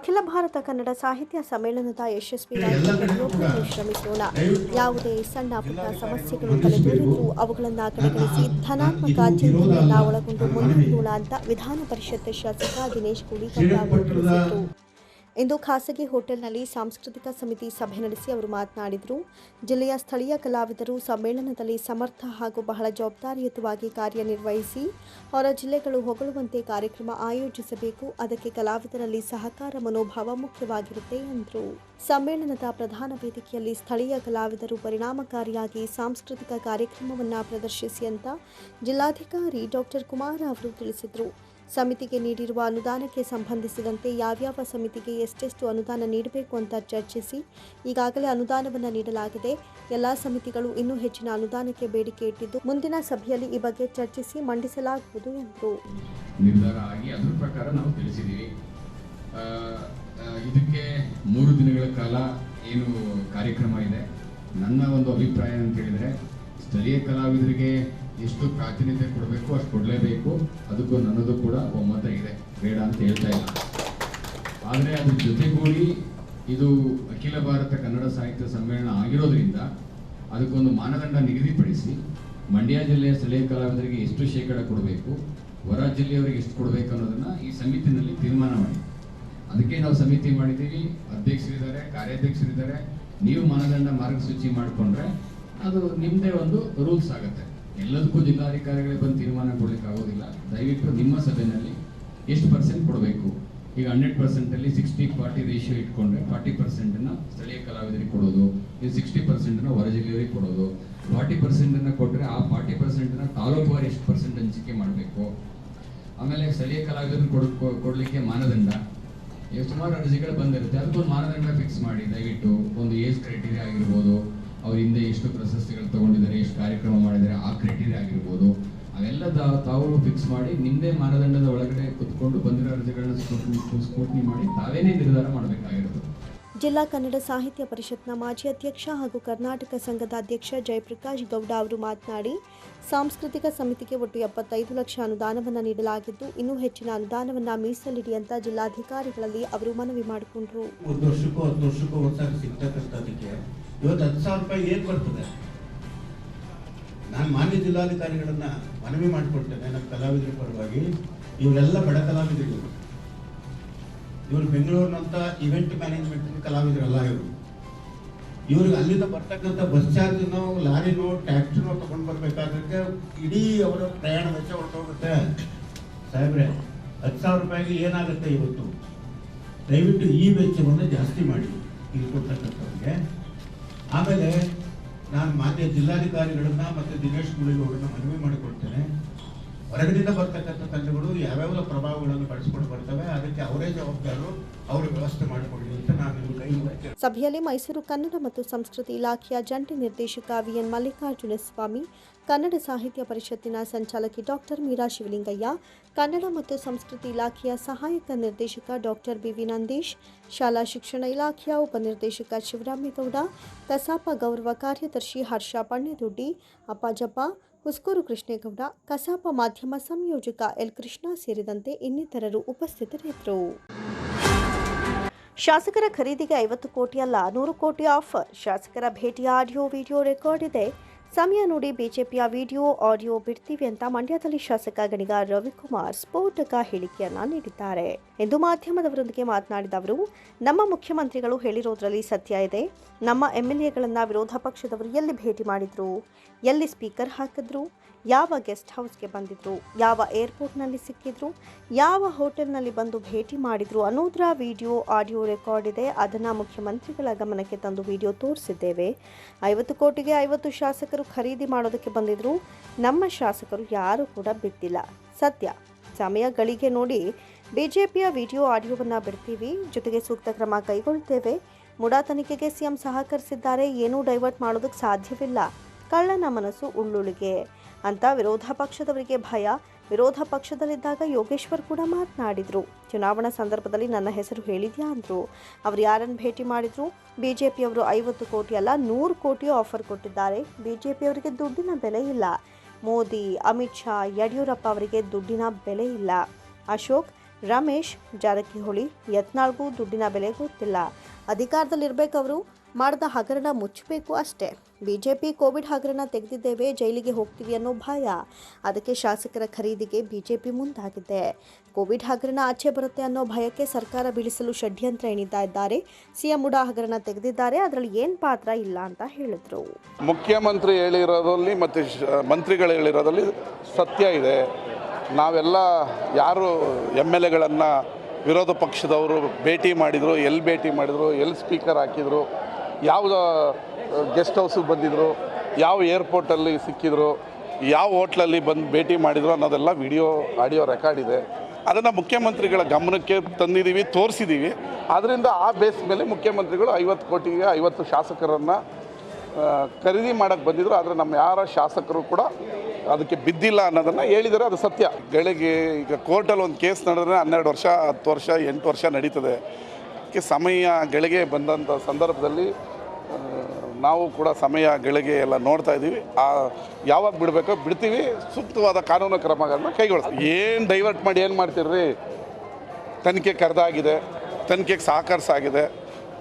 ಅಖಿಲ ಭಾರತ ಕನ್ನಡ ಸಾಹಿತ್ಯ ಸಮ್ಮೇಳನದ ಯಶಸ್ವಿ ಶ್ರಮಿಸೋಣ. ಯಾವುದೇ ಸಣ್ಣ ಪುಟ್ಟ ಸಮಸ್ಯೆಗಳು ತಲೆದೋರಿದ್ರೂ ಅವುಗಳನ್ನು ಕಡೆಗಣಿಸಿ ಧನಾತ್ಮಕ ಚಿಂತನೆಯನ್ನ ಒಳಗೊಂಡು ಮುನ್ನಡೆಯೋಣ ಅಂತ ವಿಧಾನ ಪರಿಷತ್ ಶಾಸಕ ದಿನೇಶ್ ಕುಡಿ ಅವರು ತಿಳಿಸಿದರು ಇಂದು ಖಾಸಗಿ ಹೋಟೆಲ್ನಲ್ಲಿ ಸಾಂಸ್ಕೃತಿಕ ಸಮಿತಿ ಸಭೆ ನಡೆಸಿ ಅವರು ಮಾತನಾಡಿದರು. ಜಿಲ್ಲೆಯ ಸ್ಥಳೀಯ ಕಲಾವಿದರು ಸಮ್ಮೇಳನದಲ್ಲಿ ಸಮರ್ಥ ಹಾಗೂ ಬಹಳ ಜವಾಬ್ದಾರಿಯುತವಾಗಿ ಕಾರ್ಯನಿರ್ವಹಿಸಿ ಹೊರ ಜಿಲ್ಲೆಗಳು ಹೊಗಳುವಂತೆ ಕಾರ್ಯಕ್ರಮ ಆಯೋಜಿಸಬೇಕು. ಅದಕ್ಕೆ ಕಲಾವಿದರಲ್ಲಿ ಸಹಕಾರ ಮನೋಭಾವ ಮುಖ್ಯವಾಗಿರುತ್ತೆ ಎಂದರು. ಸಮ್ಮೇಳನದ ಪ್ರಧಾನ ವೇದಿಕೆಯಲ್ಲಿ ಸ್ಥಳೀಯ ಕಲಾವಿದರು ಪರಿಣಾಮಕಾರಿಯಾಗಿ ಸಾಂಸ್ಕೃತಿಕ ಕಾರ್ಯಕ್ರಮವನ್ನು ಪ್ರದರ್ಶಿಸಿ ಅಂತ ಜಿಲ್ಲಾಧಿಕಾರಿ ಡಾಕ್ಟರ್ ಕುಮಾರ್ ಅವರು ತಿಳಿಸಿದರು. ಸಮಿತಿಗೆ ನೀಡಿರುವ ಅನುದಾನಕ್ಕೆ ಸಂಬಂಧಿಸಿದಂತೆ ಯಾವ್ಯಾವ ಸಮಿತಿಗೆ ಎಷ್ಟೆಷ್ಟು ಅನುದಾನ ನೀಡಬೇಕು ಅಂತ ಚರ್ಚಿಸಿ ಈಗಾಗಲೇ ಅನುದಾನವನ್ನು ನೀಡಲಾಗಿದೆ. ಎಲ್ಲ ಸಮಿತಿಗಳು ಇನ್ನೂ ಹೆಚ್ಚಿನ ಅನುದಾನಕ್ಕೆ ಬೇಡಿಕೆ ಇಟ್ಟಿದ್ದು ಮುಂದಿನ ಸಭೆಯಲ್ಲಿ ಈ ಬಗ್ಗೆ ಚರ್ಚಿಸಿ ಮಂಡಿಸಲಾಗುವುದು ಎಂದರು ಇದಕ್ಕೆ ಮೂರು ದಿನಗಳ ಕಾಲ ಏನು ಕಾರ್ಯಕ್ರಮ ಇದೆ. ನನ್ನ ಒಂದು ಅಭಿಪ್ರಾಯ ಅಂತ ಹೇಳಿದ್ರೆ, ಸ್ಥಳೀಯ ಕಲಾವಿದರಿಗೆ ಎಷ್ಟು ಪ್ರಾತಿನಿಧ್ಯ ಕೊಡಬೇಕು, ಅಷ್ಟು ಕೊಡಲೇಬೇಕು. ಅದಕ್ಕೂ ನನ್ನದು ಕೂಡ ಒಮ್ಮತ ಇದೆ. ಬೇಡ ಅಂತ ಹೇಳ್ತಾ ಇಲ್ಲ. ಆದರೆ ಅದ್ರ ಜೊತೆಗೂಡಿ ಇದು ಅಖಿಲ ಭಾರತ ಕನ್ನಡ ಸಾಹಿತ್ಯ ಸಮ್ಮೇಳನ ಆಗಿರೋದ್ರಿಂದ ಅದಕ್ಕೊಂದು ಮಾನದಂಡ ನಿಗದಿಪಡಿಸಿ ಮಂಡ್ಯ ಜಿಲ್ಲೆಯ ಸ್ಥಳೀಯ ಕಲಾವಿದರಿಗೆ ಎಷ್ಟು ಶೇಕಡ ಕೊಡಬೇಕು, ಹೊರ ಜಿಲ್ಲೆಯವರಿಗೆ ಎಷ್ಟು ಕೊಡಬೇಕು ಅನ್ನೋದನ್ನು ಈ ಸಮಿತಿನಲ್ಲಿ ತೀರ್ಮಾನ ಮಾಡಿ ಅದಕ್ಕೆ ನಾವು ಸಮಿತಿ ಮಾಡಿದ್ದೀವಿ. ಅಧ್ಯಕ್ಷರಿದ್ದಾರೆ, ಕಾರ್ಯಾಧ್ಯಕ್ಷರಿದ್ದಾರೆ. ನೀವು ಮಾನದಂಡ ಮಾರ್ಗಸೂಚಿ ಮಾಡಿಕೊಂಡ್ರೆ ಅದು ನಿಮ್ಮದೇ ಒಂದು ರೂಲ್ಸ್ ಆಗುತ್ತೆ. ಎಲ್ಲದಕ್ಕೂ ಜಿಲ್ಲಾಧಿಕಾರಿಗಳೇ ಬಂದು ತೀರ್ಮಾನ ಕೊಡ್ಲಿಕ್ಕೆ ಆಗೋದಿಲ್ಲ ದಯವಿಟ್ಟು ನಿಮ್ಮ ಸಭೆಯಲ್ಲಿ ಎಷ್ಟು ಪರ್ಸೆಂಟ್ ಕೊಡಬೇಕು? ಈಗ ಹಂಡ್ರೆಡ್ ಪರ್ಸೆಂಟಲ್ಲಿ ಸಿಕ್ಸ್ಟಿ ಫಾರ್ಟಿ ರೇಷಿಯೋ ಇಟ್ಕೊಂಡ್ರೆ ಫಾರ್ಟಿ ಪರ್ಸೆಂಟನ್ನು ಸ್ಥಳೀಯ ಕಲಾವಿದರಿಗೆ ಕೊಡೋದು ಇದು ಸಿಕ್ಸ್ಟಿ ಪರ್ಸೆಂಟನ್ನು ಹೊರ ಜಿಲ್ಲೆಯವರಿಗೆ ಕೊಡೋದು. ಫಾರ್ಟಿ ಪರ್ಸೆಂಟನ್ನು ಕೊಟ್ಟರೆ ಆ ಫಾರ್ಟಿ ಪರ್ಸೆಂಟನ್ನು ತಾಲೂಕುವಾರು ಎಷ್ಟು ಪರ್ಸೆಂಟ್ ಹಂಚಿಕೆ ಮಾಡಬೇಕು? ಆಮೇಲೆ ಸ್ಥಳೀಯ ಕಲಾವಿದರನ್ನು ಕೊಡ್ ಕೊಡ್ಲಿಕ್ಕೆ ಮಾನದಂಡ. ಈಗ ಸುಮಾರು ಅರ್ಜಿಗಳು ಬಂದಿರುತ್ತೆ. ಅದಕ್ಕೊಂದು ಮಾನದಂಡ ಫಿಕ್ಸ್ ಮಾಡಿ ದಯವಿಟ್ಟು. ಒಂದು ಏಜ್ ಕ್ರೈಟೀರಿಯಾ ಆಗಿರ್ಬೋದು ಅವ್ರ ಹಿಂದೆ ಎಷ್ಟು ಪ್ರಶಸ್ತಿಗಳು ತಗೊಂಡಿದ್ದಾರೆ ಎಷ್ಟು ಕಾರ್ಯಕ್ರಮ ಮಾಡಿದ್ದಾರೆ ಆ ಕ್ರೈಟೀರಿಯಾ ಆಗಿರ್ಬೋದು. ಅವೆಲ್ಲ ತಾವು ಫಿಕ್ಸ್ ಮಾಡಿ ನಿಮ್ಮದೇ ಮಾನದಂಡದ ಒಳಗಡೆ ಕುತ್ಕೊಂಡು ಬಂದಿರೋ ಅರ್ಜಿಗಳನ್ನ ಸ್ಕ್ರೂಟ್ನಿ- ಸ್ಕ್ರೂಟ್ನಿ ಮಾಡಿ ತಾವೇನೇ ನಿರ್ಧಾರ ಮಾಡಬೇಕಾಗಿರೋದು ಜಿಲ್ಲಾ ಕನ್ನಡ ಸಾಹಿತ್ಯ ಪರಿಷತ್ನ ಮಾಜಿ ಅಧ್ಯಕ್ಷ ಹಾಗೂ ಕರ್ನಾಟಕ ಸಂಘದ ಅಧ್ಯಕ್ಷ ಜಯಪ್ರಕಾಶ್ ಗೌಡ ಅವರು ಮಾತನಾಡಿ ಸಾಂಸ್ಕೃತಿಕ ಸಮಿತಿಗೆ ಒಟ್ಟು ಎಪ್ಪತ್ತೈದು ಲಕ್ಷ ಅನುದಾನವನ್ನು ನೀಡಲಾಗಿದ್ದು ಇನ್ನೂ ಹೆಚ್ಚಿನ ಅನುದಾನವನ್ನು ಮೀಸಲಿಡಿ ಅಂತ ಜಿಲ್ಲಾಧಿಕಾರಿಗಳಲ್ಲಿ ಅವರು ಮನವಿ ಮಾಡಿಕೊಂಡರು. ಇವತ್ತು ಹತ್ತು ಸಾವಿರ ರೂಪಾಯಿ ಏನು ಬರ್ತದೆ ನಾನು ಮಾನ್ಯ ಜಿಲ್ಲಾಧಿಕಾರಿಗಳನ್ನ ಮನವಿ ಮಾಡಿಕೊಡ್ತೇನೆ ನಮ್ಮ ಕಲಾವಿದರ ಪರವಾಗಿ. ಇವರೆಲ್ಲ ಬಡ ಕಲಾವಿದರು. ಇವರು ಬೆಂಗಳೂರಿನಂತ ಇವೆಂಟ್ ಮ್ಯಾನೇಜ್ಮೆಂಟ್ ಕಲಾವಿದರಲ್ಲ ಇವರು. ಇವ್ರಿಗೆ ಅಲ್ಲಿಂದ ಬರ್ತಕ್ಕಂಥ ಬಸ್ ಚಾರ್ಜ್ನೋ ಲಾರಿನೋ ಟ್ಯಾಕ್ಸಿನೋ ತಗೊಂಡು ಬರ್ಬೇಕಾದ್ರೆ ಇಡೀ ಅವರ ಪ್ರಯಾಣ ವೆಚ್ಚ ಹೊರಟೋಗುತ್ತೆ. ಸಾಹೇಬ್ರೆ, ಹತ್ತು ಸಾವಿರ ರೂಪಾಯಿಗೆ ಏನಾಗುತ್ತೆ ಇವತ್ತು? ದಯವಿಟ್ಟು ಈ ವೆಚ್ಚವನ್ನು ಜಾಸ್ತಿ ಮಾಡಿ. ಇಲ್ಲಿ ಕೊಡ್ತಕ್ಕಂಥವ್ರಿಗೆ ಆಮೇಲೆ ನಾನು ಮಾನ್ಯ ಜಿಲ್ಲಾಧಿಕಾರಿಗಳನ್ನ ಮತ್ತೆ ದಿನೇಶ್ ಗುಳಿಗೌಡರನ್ನ ಮನವಿ ಮಾಡಿಕೊಡ್ತೇನೆ. ಹೊರಗಡೆಯಿಂದ ಬರ್ತಕ್ಕಂಥ ತಂಡಗಳು ಯಾವ್ಯಾವ ಪ್ರಭಾವಗಳನ್ನು ಬಳಸ್ಕೊಂಡು ಬರ್ತವೆ, ಅದಕ್ಕೆ ಅವರೇ ಜವಾಬ್ದಾರರು ಅವರು ವ್ಯವಸ್ಥೆ ಮಾಡಿಕೊಡಿ ಅಂತ ನಾನು ಸಭೆಯಲ್ಲಿ ಮೈಸೂರು ಕನ್ನಡ ಮತ್ತು ಸಂಸ್ಕೃತಿ ಇಲಾಖೆಯ ಜಂಟಿ ನಿರ್ದೇಶಕ ವಿಎನ್ ಮಲ್ಲಿಕಾರ್ಜುನ ಸ್ವಾಮಿ ಕನ್ನಡ ಸಾಹಿತ್ಯ ಪರಿಷತ್ತಿನ ಸಂಚಾಲಕಿ ಡಾಕ್ಟರ್ ಮೀರಾ ಶಿವಲಿಂಗಯ್ಯ, ಕನ್ನಡ ಮತ್ತು ಸಂಸ್ಕೃತಿ ಇಲಾಖೆಯ ಸಹಾಯಕ ನಿರ್ದೇಶಕ ಡಾಕ್ಟರ್ ಬಿವಿ ನಂದೀಶ್, ಶಾಲಾ ಶಿಕ್ಷಣ ಇಲಾಖೆಯ ಉಪನಿರ್ದೇಶಕ ಶಿವರಾಮೇಗೌಡ, ಕಸಾಪ ಗೌರವ ಕಾರ್ಯದರ್ಶಿ ಹರ್ಷ ಪಣ್ಣೆದೊಡ್ಡಿ, ಅಪ್ಪಾಜಪ್ಪ, ಹುಸ್ಕೂರು ಕೃಷ್ಣೇಗೌಡ, ಕಸಾಪ ಮಾಧ್ಯಮ ಸಂಯೋಜಕ ಎಲ್ ಕೃಷ್ಣ ಸೇರಿದಂತೆ ಇನ್ನಿತರರು ಉಪಸ್ಥಿತರಿದ್ದರು. ಶಾಸಕರ ಖರೀದಿಗೆ ಐವತ್ತು ಕೋಟಿ ಅಲ್ಲ, ನೂರು ಕೋಟಿ ಆಫರ್. ಶಾಸಕರ ಭೇಟಿಯ ಆಡಿಯೋ, ವಿಡಿಯೋ ರೆಕಾರ್ಡ್ ಇದೆ. ಸಮಯ ನೋಡಿ ಬಿಜೆಪಿಯ ವಿಡಿಯೋ, ಆಡಿಯೋ ಬಿಡ್ತೀವಿ ಅಂತ ಮಂಡ್ಯದಲ್ಲಿ ಶಾಸಕ ಗಣಿಗ ರವಿಕುಮಾರ್ ಸ್ಫೋಟಕ ಹೇಳಿಕೆಯನ್ನ ನೀಡಿದ್ದಾರೆ. ಎಂದು ಮಾಧ್ಯಮದವರೊಂದಿಗೆ ಮಾತನಾಡಿದ ಅವರು, ನಮ್ಮ ಮುಖ್ಯಮಂತ್ರಿಗಳು ಹೇಳಿರೋದ್ರಲ್ಲಿ ಸತ್ಯ ಇದೆ. ನಮ್ಮ ಎಂಎಲ್ಎಗಳನ್ನ ವಿರೋಧ ಪಕ್ಷದವರು ಎಲ್ಲಿ ಭೇಟಿ ಮಾಡಿದ್ರು? ಎಲ್ಲಿ ಸ್ಪೀಕರ್ ಹಾಕಿದ್ರು? ಯಾವ ಗೆಸ್ಟ್ ಹೌಸ್ಗೆ ಬಂದಿದ್ರು, ಯಾವ ಏರ್ಪೋರ್ಟ್ನಲ್ಲಿ ಸಿಕ್ಕಿದ್ರು, ಯಾವ ಹೋಟೆಲ್ನಲ್ಲಿ ಬಂದು ಭೇಟಿ ಮಾಡಿದ್ರು ಅನ್ನೋದರ ವಿಡಿಯೋ, ಆಡಿಯೋ ರೆಕಾರ್ಡ್ ಇದೆ. ಅದನ್ನು ಮುಖ್ಯಮಂತ್ರಿಗಳ ಗಮನಕ್ಕೆ ತಂದು ವಿಡಿಯೋ ತೋರಿಸಿದ್ದೇವೆ. ಐವತ್ತು ಕೋಟಿಗೆ ಐವತ್ತು ಶಾಸಕರು ಖರೀದಿ ಮಾಡೋದಕ್ಕೆ ಬಂದಿದ್ರು. ನಮ್ಮ ಶಾಸಕರು ಯಾರೂ ಕೂಡ ಬಿಟ್ಟಿಲ್ಲ. ಸತ್ಯ. ಸಮಯ ಗಳಿಗೆ ನೋಡಿ ಬಿಜೆಪಿಯ ವಿಡಿಯೋ, ಆಡಿಯೋವನ್ನು ಬಿಡ್ತೀವಿ. ಜೊತೆಗೆ ಸೂಕ್ತ ಕ್ರಮ ಕೈಗೊಳ್ತೇವೆ. ಮುಡಾ ತನಿಖೆಗೆ ಸಿಎಂ ಸಹಕರಿಸಿದ್ದಾರೆ. ಏನೂ ಡೈವರ್ಟ್ ಮಾಡೋದಕ್ಕೆ ಸಾಧ್ಯವಿಲ್ಲ. ಕಳ್ಳನ ಮನಸ್ಸು ಉಳ್ಳುಳಿಗೆ. ಅಂತ ವಿರೋಧ ಪಕ್ಷದವರಿಗೆ ಭಯ. ವಿರೋಧ ಪಕ್ಷದಲ್ಲಿದ್ದಾಗ ಯೋಗೇಶ್ವರ್ ಕೂಡ ಮಾತನಾಡಿದ್ರು. ಚುನಾವಣಾ ಸಂದರ್ಭದಲ್ಲಿ ನನ್ನ ಹೆಸರು ಹೇಳಿದ್ಯಾ ಅಂದರು. ಅವರು ಯಾರನ್ನು ಭೇಟಿ ಮಾಡಿದ್ರು? ಪಿಯವರು ಐವತ್ತು ಕೋಟಿ ಅಲ್ಲ, ನೂರು ಕೋಟಿ ಆಫರ್ ಕೊಟ್ಟಿದ್ದಾರೆ. ಬಿ ಜೆ ಪಿಯವರಿಗೆ ದುಡ್ಡಿನ ಬೆಲೆ ಇಲ್ಲ. ಮೋದಿ, ಅಮಿತ್ ಶಾ, ಯಡಿಯೂರಪ್ಪ ಅವರಿಗೆ ದುಡ್ಡಿನ ಬೆಲೆ ಇಲ್ಲ. ಅಶೋಕ್, ರಮೇಶ್, ಜಾರಕಿಹೊಳಿ, ಯತ್ನಾಳ್ಗೂ ದುಡ್ಡಿನ ಬೆಲೆ ಗೊತ್ತಿಲ್ಲ. ಅಧಿಕಾರದಲ್ಲಿರ್ಬೇಕವರು. ಮಾಡಿದ ಹಗರಣ ಮುಚ್ಚಬೇಕು ಅಷ್ಟೇ. ಬಿಜೆಪಿ ಕೋವಿಡ್ ಹಗರಣ ತೆಗೆದಿದ್ದೇವೆ, ಜೈಲಿಗೆ ಹೋಗ್ತೀವಿ ಅನ್ನೋ ಭಯ. ಅದಕ್ಕೆ ಶಾಸಕರ ಖರೀದಿಗೆ ಬಿಜೆಪಿ ಮುಂದಾಗಿದೆ. ಕೋವಿಡ್ ಹಗರಣ ಆಚೆ ಬರುತ್ತೆ ಅನ್ನೋ ಭಯಕ್ಕೆ ಸರ್ಕಾರ ಬೀಳಿಸಲು ಷಡ್ಯಂತ್ರ ಎಣಿತಾ ಇದ್ದಾರೆ. ಸಿಎಂ ಉಡಾ ಹಗರಣ ತೆಗೆದಿದ್ದಾರೆ, ಅದರಲ್ಲಿ ಏನು ಪಾತ್ರ ಇಲ್ಲ ಅಂತ ಹೇಳಿದ್ರು. ಮುಖ್ಯಮಂತ್ರಿ ಹೇಳಿರೋದ್ರಲ್ಲಿ ಮತ್ತು ಮಂತ್ರಿಗಳು ಹೇಳಿರೋದ್ರಲ್ಲಿ ಸತ್ಯ ಇದೆ. ನಾವೆಲ್ಲ ಯಾರು ಎಂ ಎಲ್ ಎಗಳನ್ನು ವಿರೋಧ ಪಕ್ಷದವರು ಭೇಟಿ ಮಾಡಿದರು ಎಲ್ಲಿ ಭೇಟಿ ಮಾಡಿದರು ಎಲ್ಲಿ ಸ್ಪೀಕರ್ ಹಾಕಿದರು ಯಾವ ಗೆಸ್ಟ್ ಹೌಸಿಗೆ ಬಂದಿದ್ರು, ಯಾವ ಏರ್ಪೋರ್ಟಲ್ಲಿ ಸಿಕ್ಕಿದ್ರು, ಯಾವ ಹೋಟ್ಲಲ್ಲಿ ಬಂದು ಭೇಟಿ ಮಾಡಿದ್ರು ಅನ್ನೋದೆಲ್ಲ ವಿಡಿಯೋ ಆಡಿಯೋ ರೆಕಾರ್ಡ್ ಇದೆ. ಅದನ್ನು ಮುಖ್ಯಮಂತ್ರಿಗಳ ಗಮನಕ್ಕೆ ತಂದಿದ್ದೀವಿ ತೋರಿಸಿದ್ದೀವಿ ಅದರಿಂದ ಆ ಬೇಸ್ ಮೇಲೆ ಮುಖ್ಯಮಂತ್ರಿಗಳು ಐವತ್ತು ಕೋಟಿಗೆ ಐವತ್ತು ಶಾಸಕರನ್ನು ಖರೀದಿ ಮಾಡೋಕ್ಕೆ ಬಂದಿದ್ರು. ಆದರೆ ನಮ್ಮ ಯಾರ ಶಾಸಕರು ಕೂಡ ಅದಕ್ಕೆ ಬಿದ್ದಿಲ್ಲ ಅನ್ನೋದನ್ನು ಹೇಳಿದರೆ ಅದು ಸತ್ಯ. ಗಳಿಗೆ ಈಗ ಕೋರ್ಟಲ್ಲಿ ಒಂದು ಕೇಸ್ ನಡೆದ್ರೆ ಹನ್ನೆರಡು ವರ್ಷ, ಹತ್ತು ವರ್ಷ, ಎಂಟು ವರ್ಷ ನಡೀತದೆ. ಅದಕ್ಕೆ ಸಮಯ ಗಳಿಗೆ ಬಂದಂಥ ಸಂದರ್ಭದಲ್ಲಿ ನಾವು ಕೂಡ ಸಮಯ ಗಳಿಗೆ ಎಲ್ಲ ನೋಡ್ತಾ ಇದ್ದೀವಿ. ಆ, ಯಾವಾಗ ಬಿಡಬೇಕೋ ಬಿಡ್ತೀವಿ. ಸೂಕ್ತವಾದ ಕಾನೂನು ಕ್ರಮಗಳನ್ನ ಕೈಗೊಳ್ತೀವಿ. ಏನು ಡೈವರ್ಟ್ ಮಾಡಿ ಏನು ಮಾಡ್ತೀರಿ ತನಿಖೆ ಕರೆದಾಗಿದೆ, ತನಿಖೆಗೆ ಸಹಕರಿಸಾಗಿದೆ,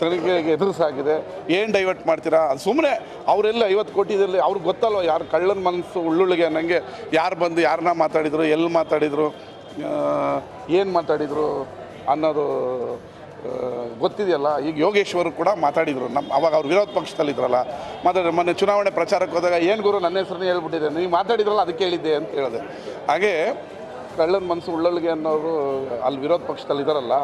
ತನಿಖೆಗೆ ಎದುರಿಸಾಗಿದೆ. ಏನು ಡೈವರ್ಟ್ ಮಾಡ್ತೀರಾ? ಅದು ಸುಮ್ಮನೆ ಅವರೆಲ್ಲ ಐವತ್ತು ಕೋಟಿದಲ್ಲಿ ಅವ್ರಿಗೆ ಗೊತ್ತಲ್ವ ಯಾರು ಕಳ್ಳನ ಮನಸ್ಸು ಉಳ್ಳುಳ್ಳಿಗೆ ನನಗೆ ಯಾರು ಬಂದು ಯಾರನ್ನ ಮಾತಾಡಿದರು ಎಲ್ಲಿ ಮಾತಾಡಿದರು ಏನು ಮಾತಾಡಿದರು ಅನ್ನೋದು ಗೊತ್ತಿದೆಯಲ್ಲ ಈಗ ಯೋಗೇಶ್ವರು ಕೂಡ ಮಾತಾಡಿದರು. ನಮ್ಮ ಅವಾಗ ಅವ್ರು ವಿರೋಧ ಪಕ್ಷದಲ್ಲಿದ್ರಲ್ಲ ಮಾತಾಡಿದ್ರು ಮೊನ್ನೆ ಚುನಾವಣೆ ಪ್ರಚಾರಕ್ಕೆ ಹೋದಾಗ ಏನು ಗುರು ನನ್ನ ಹೆಸ್ರನ್ನೇ ಹೇಳ್ಬಿಟ್ಟಿದ್ದೆ. ನೀವು ಮಾತಾಡಿದ್ರಲ್ಲ ಅದಕ್ಕೆ ಹೇಳಿದ್ದೆ ಅಂತ ಹೇಳಿದೆ. ಹಾಗೆ ಕಳ್ಳನ ಮನಸ್ಸು ಉಳ್ಳೊಳ್ಳಿಗೆ ಅನ್ನೋರು ಅಲ್ಲಿ ವಿರೋಧ ಪಕ್ಷದಲ್ಲಿ ಇದಾರಲ್ಲ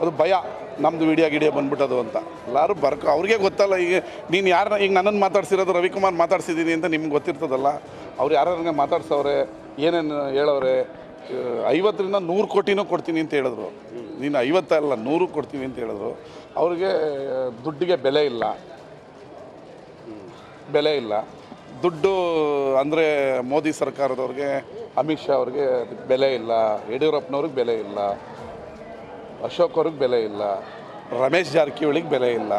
ಅದು ಭಯ. ನಮ್ಮದು ವಿಡಿಯೋ ಗಿಡಿಯೋ ಬಂದ್ಬಿಟ್ಟದು ಅಂತ. ಎಲ್ಲರೂ ಬರ್ಕ ಅವ್ರಿಗೆ ಗೊತ್ತಲ್ಲ ಈಗ ನೀನು ಯಾರನ್ನ ಈಗ ನನ್ನನ್ನು ಮಾತಾಡ್ಸಿರೋದು ರವಿಕುಮಾರ್ ಮಾತಾಡ್ಸಿದ್ದೀನಿ ಅಂತ ನಿಮ್ಗೆ ಗೊತ್ತಿರ್ತದಲ್ಲ ಅವ್ರು ಯಾರ್ಯಾರಂಗೆ ಮಾತಾಡ್ಸೋರೆ ಏನೇನು ಹೇಳವ್ರೆ ಆ, ಐವತ್ತರಿಂದ ನೂರು ಕೋಟಿನೂ ಕೊಡ್ತೀನಿ ಅಂತ ಹೇಳಿದ್ರು. ನೀನು ಐವತ್ತಲ್ಲ ನೂರು ಕೊಡ್ತೀವಿ ಅಂತ ಹೇಳಿದ್ರು. ಅವ್ರಿಗೆ ದುಡ್ಡಿಗೆ ಬೆಲೆ ಇಲ್ಲ. ಬೆಲೆ ಇಲ್ಲ. ದುಡ್ಡು ಅಂದರೆ ಮೋದಿ ಸರ್ಕಾರದವ್ರಿಗೆ, ಅಮಿತ್ ಶಾ ಅವ್ರಿಗೆ ಬೆಲೆ ಇಲ್ಲ. ಯಡಿಯೂರಪ್ಪನವ್ರಿಗೆ ಬೆಲೆ ಇಲ್ಲ. ಅಶೋಕ್ ಅವ್ರಿಗೆ ಬೆಲೆ ಇಲ್ಲ. ರಮೇಶ್ ಜಾರಕಿಹೊಳಿಗೆ ಬೆಲೆ ಇಲ್ಲ.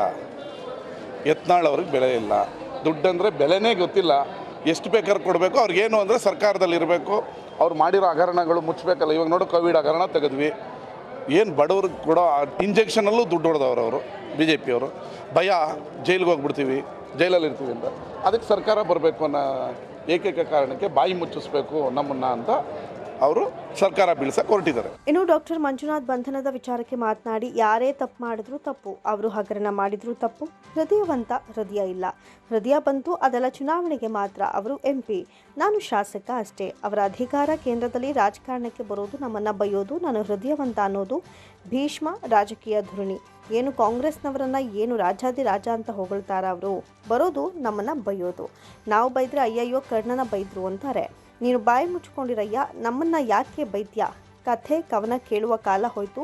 ಯತ್ನಾಳ್ ಅವ್ರಿಗೆ ಬೆಲೆ ಇಲ್ಲ. ದುಡ್ಡಂದರೆ ಬೆಲೆನೇ ಗೊತ್ತಿಲ್ಲ. ಎಷ್ಟು ಬೇಕಾದ್ರೆ ಕೊಡಬೇಕು. ಅವ್ರಿಗೇನು ಅಂದರೆ ಸರ್ಕಾರದಲ್ಲಿ ಇರಬೇಕು ಅವ್ರು ಮಾಡಿರೋ ಹಗರಣಗಳು ಮುಚ್ಚಬೇಕಲ್ಲ ಇವಾಗ ನೋಡು ಕೋವಿಡ್ ಹಗರಣ ತೆಗೆದ್ವಿ. ಏನು ಬಡವ್ರಿಗೆ ಕೊಡೋ ಇಂಜೆಕ್ಷನಲ್ಲೂ ದುಡ್ಡು ಹೊಡೆದವ್ರು ಅವರು ಬಿ ಜೆ ಪಿಯವರು ಭಯ, ಜೈಲಿಗೆ ಹೋಗ್ಬಿಡ್ತೀವಿ, ಜೈಲಲ್ಲಿ ಇರ್ತೀವಿ ಅಂತ. ಅದಕ್ಕೆ ಸರ್ಕಾರ ಬರಬೇಕು ಅನ್ನೋ ಏಕೈಕ ಕಾರಣಕ್ಕೆ ಬಾಯಿ ಮುಚ್ಚಿಸ್ಬೇಕು ನಮ್ಮನ್ನು ಅಂತ ಅವರು ಸರ್ಕಾರ ಬೀಳ್ಸಕ್ಕೆ ಹೊರಟಿದ್ದಾರೆ. ಇನ್ನು ಡಾಕ್ಟರ್ ಮಂಜುನಾಥ್ ಬಂಧನದ ವಿಚಾರಕ್ಕೆ ಮಾತನಾಡಿ, ಯಾರೇ ತಪ್ಪು ಮಾಡಿದ್ರು ತಪ್ಪು, ಅವರು ಹಗರಣ ಮಾಡಿದ್ರು ತಪ್ಪು, ಹೃದಯವಂತ ಹೃದಯ ಇಲ್ಲ. ಹೃದಯ ಬಂತು ಅದೆಲ್ಲ ಚುನಾವಣೆಗೆ ಮಾತ್ರ ಅವರು ಎಂಪಿ. ನಾನು ಶಾಸಕ ಅಷ್ಟೇ. ಅವರ ಅಧಿಕಾರ ಕೇಂದ್ರದಲ್ಲಿ ರಾಜಕಾರಣಕ್ಕೆ ಬರೋದು ನಮ್ಮನ್ನ ಬಯ್ಯೋದು ನಾನು ಹೃದಯವಂತ ಅನ್ನೋದು ಭೀಷ್ಮ ರಾಜಕೀಯ ಧುರಣಿ. ಏನು ಕಾಂಗ್ರೆಸ್ನವರನ್ನ ಏನು ರಾಜಾದಿ ರಾಜ ಅಂತ ಹೊಗಳ್ತಾರ ಅವರು, ಬರೋದು ನಮ್ಮನ್ನ ಬೈಯೋದು. ನಾವು ಬೈದ್ರೆ, ಅಯ್ಯಯ್ಯೋ ಕರ್ಣನ ಬೈದ್ರು ಅಂತಾರೆ. ನೀನು ಬಾಯಿ ಮುಚ್ಚಿಕೊಂಡಿರಯ್ಯ ನಮ್ಮನ್ನ ಯಾಕೆ ಬೈದ್ಯ ಕಥೆ ಕವನ ಕೇಳುವ ಕಾಲ ಹೋಯ್ತು.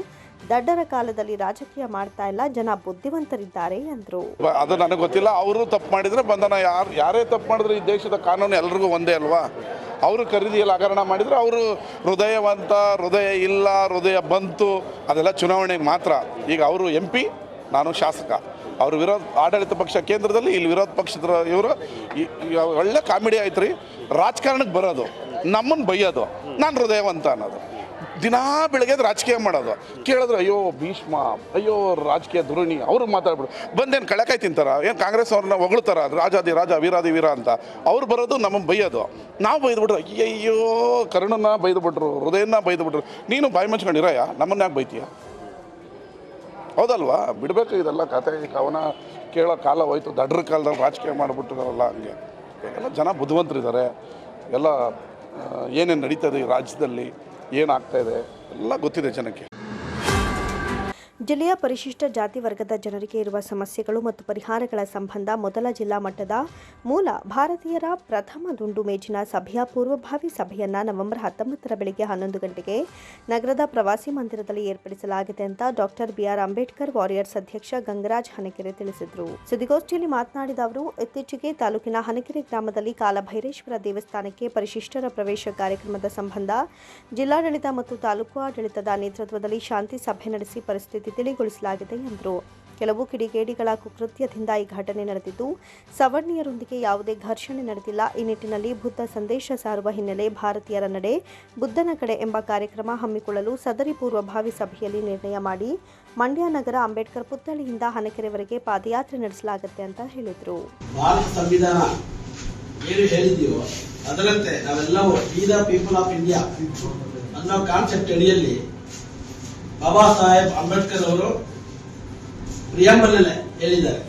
ದಡ್ಡರ ಕಾಲದಲ್ಲಿ ರಾಜಕೀಯ ಮಾಡ್ತಾ ಇಲ್ಲ, ಜನ ಬುದ್ಧಿವಂತರಿದ್ದಾರೆ ಎಂದರು ಅದು ನನಗೆ ಗೊತ್ತಿಲ್ಲ. ಅವರು ತಪ್ಪು ಮಾಡಿದರೆ ಬಂಧನ ಯಾರು ಯಾರೇ ತಪ್ಪು ಮಾಡಿದ್ರೆ ಈ ದೇಶದ ಕಾನೂನು ಎಲ್ರಿಗೂ ಒಂದೇ ಅಲ್ವಾ? ಅವರು ಖರೀದಿಯಲ್ಲಿ ಹಗರಣ ಮಾಡಿದರೆ ಅವರು ಹೃದಯವಂತ, ಹೃದಯ ಇಲ್ಲ, ಹೃದಯ ಬಂತು, ಅದೆಲ್ಲ ಚುನಾವಣೆಗೆ ಮಾತ್ರ. ಈಗ ಅವರು ಎಂ ಪಿ, ನಾನು ಶಾಸಕ. ಅವರು ವಿರೋಧ ಆಡಳಿತ ಪಕ್ಷ ಕೇಂದ್ರದಲ್ಲಿ, ಇಲ್ಲಿ ವಿರೋಧ ಪಕ್ಷದ ಇವರು. ಒಳ್ಳೆ ಕಾಮಿಡಿ ಆಯ್ತು ರೀ ರಾಜಕಾರಣಕ್ಕೆ ಬರೋದು, ನಮ್ಮನ್ನು ಬೈಯೋದು, ನಾನು ಹೃದಯವಂತ ಅನ್ನೋದು. ದಿನಾ ಬೆಳಗ್ಗೆ ರಾಜಕೀಯ ಮಾಡೋದು. ಕೇಳಿದ್ರೆ, ಅಯ್ಯೋ, ಭೀಷ್ಮ, ಅಯ್ಯೋ, ರಾಜಕೀಯ ಧೋರಣಿ, ಅವರು ಮಾತಾಡ್ಬಿಡು. ಬಂದೇನು ಕಳಕಾಯಿ ತಿಂತಾರ? ಏನು ಕಾಂಗ್ರೆಸ್ ಅವ್ರನ್ನ ಹೊಗಳ್ತಾರ? ರಾಜಾದಿ ರಾಜ ವೀರಾದಿ ವೀರ ಅಂತ. ಅವ್ರು ಬರೋದು ನಮ್ಮನ್ನು ಬೈಯೋದು. ನಾವು ಬೈದ್ಬಿಟ್ರು, ಅಯ್ಯಯ್ಯೋ ಕರ್ಣನ ಬೈದ್ಬಿಟ್ರು ಹೃದಯನ ಬೈದ್ಬಿಟ್ರು. ನೀನು ಬಾಯಿ ಮುಚ್ಕೊಂಡಿರಯ್ಯ ನಮ್ಮನ್ನ ಯಾಕೆ ಬೈತೀಯ? ಹೌದಲ್ವಾ? ಬಿಡಬೇಕು, ಇದೆಲ್ಲ ಕತೆ ಕವನ ಕೇಳೋ ಕಾಲ ಹೋಯ್ತು. ದಡ್ರ ಕಾಲದಲ್ಲಿ ರಾಜಕೀಯ ಮಾಡಿಬಿಟ್ರಲ್ಲ ಹಂಗೆ. ಎಲ್ಲ ಜನ ಬುದ್ಧಿವಂತರಿದ್ದಾರೆ. ಎಲ್ಲ ಏನೇನು ನಡೀತದೆ ಈ ರಾಜ್ಯದಲ್ಲಿ ಏನಾಗ್ತಾ ಇದೆ ಎಲ್ಲ ಗೊತ್ತಿದೆ ಜನಕ್ಕೆ. ಜಿಲ್ಲೆಯ ಪರಿಶಿಷ್ಟ ಜಾತಿ ವರ್ಗದ ಜನರಿಗೆ ಇರುವ ಸಮಸ್ಯೆಗಳು ಮತ್ತು ಪರಿಹಾರಗಳ ಸಂಬಂಧ ಮೊದಲ ಜಿಲ್ಲಾ ಮಟ್ಟದ ಮೂಲ ಭಾರತೀಯರ ಪ್ರಥಮ ದುಂಡು ಮೇಜಿನ ಸಭೆಯ ಪೂರ್ವಭಾವಿ ಸಭೆಯನ್ನ ನವೆಂಬರ್ ಹತ್ತೊಂಬತ್ತರ ಬೆಳಗ್ಗೆ ಹನ್ನೊಂದು ಗಂಟೆಗೆ ನಗರದ ಪ್ರವಾಸಿ ಮಂದಿರದಲ್ಲಿ ಏರ್ಪಡಿಸಲಾಗಿದೆ ಅಂತ ಡಾಕ್ಟರ್ ಬಿಆರ್ ಅಂಬೇಡ್ಕರ್ ವಾರಿಯರ್ಸ್ ಅಧ್ಯಕ್ಷ ಗಂಗರಾಜ್ ಹನಕೆರೆ ತಿಳಿಸಿದರು. ಸುದ್ದಿಗೋಷ್ಠಿಯಲ್ಲಿ ಮಾತನಾಡಿದ ಅವರು, ಇತ್ತೀಚೆಗೆ ತಾಲೂಕಿನ ಹನಕೆರೆ ಗ್ರಾಮದಲ್ಲಿ ಕಾಲಭೈರೇಶ್ವರ ದೇವಸ್ಥಾನಕ್ಕೆ ಪರಿಶಿಷ್ಟರ ಪ್ರವೇಶ ಕಾರ್ಯಕ್ರಮದ ಸಂಬಂಧ ಜಿಲ್ಲಾಡಳಿತ ಮತ್ತು ತಾಲೂಕು ಆಡಳಿತದ ನೇತೃತ್ವದಲ್ಲಿ ಶಾಂತಿ ಸಭೆ ನಡೆಸಿ ಪರಿಸ್ಥಿತಿ ತಿಳಿಗೊಳಿಸಲಾಗಿದೆ ಎಂದರು. ಕೆಲವು ಕಿಡಿಗೇಡಿಗಳ ಕುಕೃತ್ಯದಿಂದ ಈ ಘಟನೆ ನಡೆದಿದ್ದು, ಸವರ್ಣೀಯರೊಂದಿಗೆ ಯಾವುದೇ ಘರ್ಷಣೆ ನಡೆದಿಲ್ಲ. ಈ ನಿಟ್ಟಿನಲ್ಲಿ ಬುದ್ಧ ಸಂದೇಶ ಸಾರುವ ಹಿನ್ನೆಲೆ ಭಾರತೀಯರ ನಡೆ ಬುದ್ಧನ ಕಡೆ ಎಂಬ ಕಾರ್ಯಕ್ರಮ ಹಮ್ಮಿಕೊಳ್ಳಲು ಸದರಿ ಪೂರ್ವಭಾವಿ ಸಭೆಯಲ್ಲಿ ನಿರ್ಣಯ ಮಾಡಿ, ಮಂಡ್ಯ ನಗರ ಅಂಬೇಡ್ಕರ್ ಪುತ್ಥಳಿಯಿಂದ ಹನಕೆರೆವರೆಗೆ ಪಾದಯಾತ್ರೆ ನಡೆಸಲಾಗುತ್ತೆ ಅಂತ ಹೇಳಿದರು. ಅದರಂತೆ ನಾವೆಲ್ಲವೂ be the people of India ಅನ್ನೋ ಕಾನ್ಸೆಪ್ಟ್ ಅಡಿಯಲ್ಲಿ ಬಾಬಾ ಸಾಹೇಬ್ ಅಂಬೇಡ್ಕರ್ ಅವರು ಪ್ರಿಯಾಂಬಲ್ಲೇ ಹೇಳಿದ್ದಾರೆ.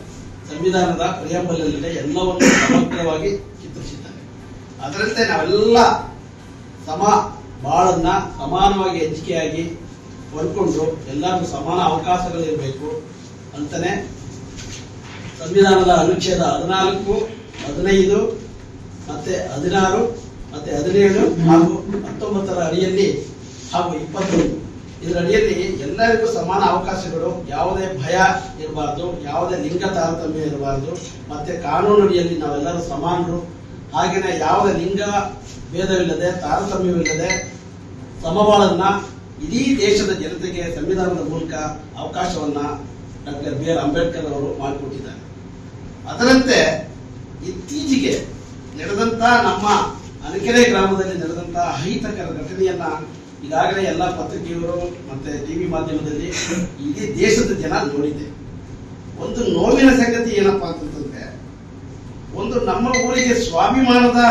ಸಂವಿಧಾನದ ಪ್ರಿಯಾಂಬಲ್ಲೇ ಎಲ್ಲವನ್ನು ಸಮಗ್ರವಾಗಿ ಚಿತ್ರಿಸಿದ್ದಾರೆ. ಅದರಂತೆ ನಾವೆಲ್ಲ ಸಮ ಬಾಳನ್ನ ಸಮಾನವಾಗಿ ಹಂಚಿಕೆಯಾಗಿ ಪಡ್ಕೊಂಡು ಎಲ್ಲರಿಗೂ ಸಮಾನ ಅವಕಾಶಗಳಿರಬೇಕು ಅಂತಾನೆ ಸಂವಿಧಾನದ ಅನುಚ್ಛೇದ ಹದಿನಾಲ್ಕು, ಹದಿನೈದು, ಮತ್ತೆ ಹದಿನಾರು, ಮತ್ತೆ ಹದಿನೇಳು ಹಾಗೂ ಹತ್ತೊಂಬತ್ತರ ಅಡಿಯಲ್ಲಿ ಹಾಗೂ ಇಪ್ಪತ್ತೊಂದು. ಇದರ ಅಡಿಯಲ್ಲಿ ಎಲ್ಲರಿಗೂ ಸಮಾನ ಅವಕಾಶಗಳು. ಯಾವುದೇ ಭಯ ಇರಬಾರ್ದು, ಯಾವುದೇ ಲಿಂಗ ತಾರತಮ್ಯ ಇರಬಾರ್ದು, ಮತ್ತೆ ಕಾನೂನು ಅಡಿಯಲ್ಲಿ ನಾವೆಲ್ಲರೂ ಸಮಾನರು. ಹಾಗೆಯೇ ಯಾವುದೇ ಲಿಂಗ ಭೇದವಿಲ್ಲದೆ, ತಾರತಮ್ಯವಿಲ್ಲದೆ ಸಮಬಾಳನ್ನ ಇಡೀ ದೇಶದ ಜನತೆಗೆ, ಸಂವಿಧಾನದ ಮೂಲಕ ಅವಕಾಶವನ್ನ ಡಾಕ್ಟರ್ ಬಿ ಆರ್ ಅಂಬೇಡ್ಕರ್ ಅವರು ಮಾಡಿಕೊಟ್ಟಿದ್ದಾರೆ. ಅದರಂತೆ ಇತ್ತೀಚೆಗೆ ನಡೆದಂತ ನಮ್ಮ ಅನಕೆರೆ ಗ್ರಾಮದಲ್ಲಿ ನಡೆದಂತಹ ಅಹಿತಕರ ಘಟನೆಯನ್ನ ಈಗಾಗಲೇ ಎಲ್ಲ ಪತ್ರಿಕೆಯವರು ಮತ್ತೆ ಟಿವಿ ಮಾಧ್ಯಮದಲ್ಲಿ ಇಡೀ ದೇಶದ ಜನ ನೋಡಿದೆ ಒಂದು ನೋವಿನ ಸಂಗತಿ ಏನಪ್ಪಾ ಅಂತಂದ್ರೆ, ಒಂದು ನಮ್ಮ ಊರಿಗೆ ಸ್ವಾಭಿಮಾನದ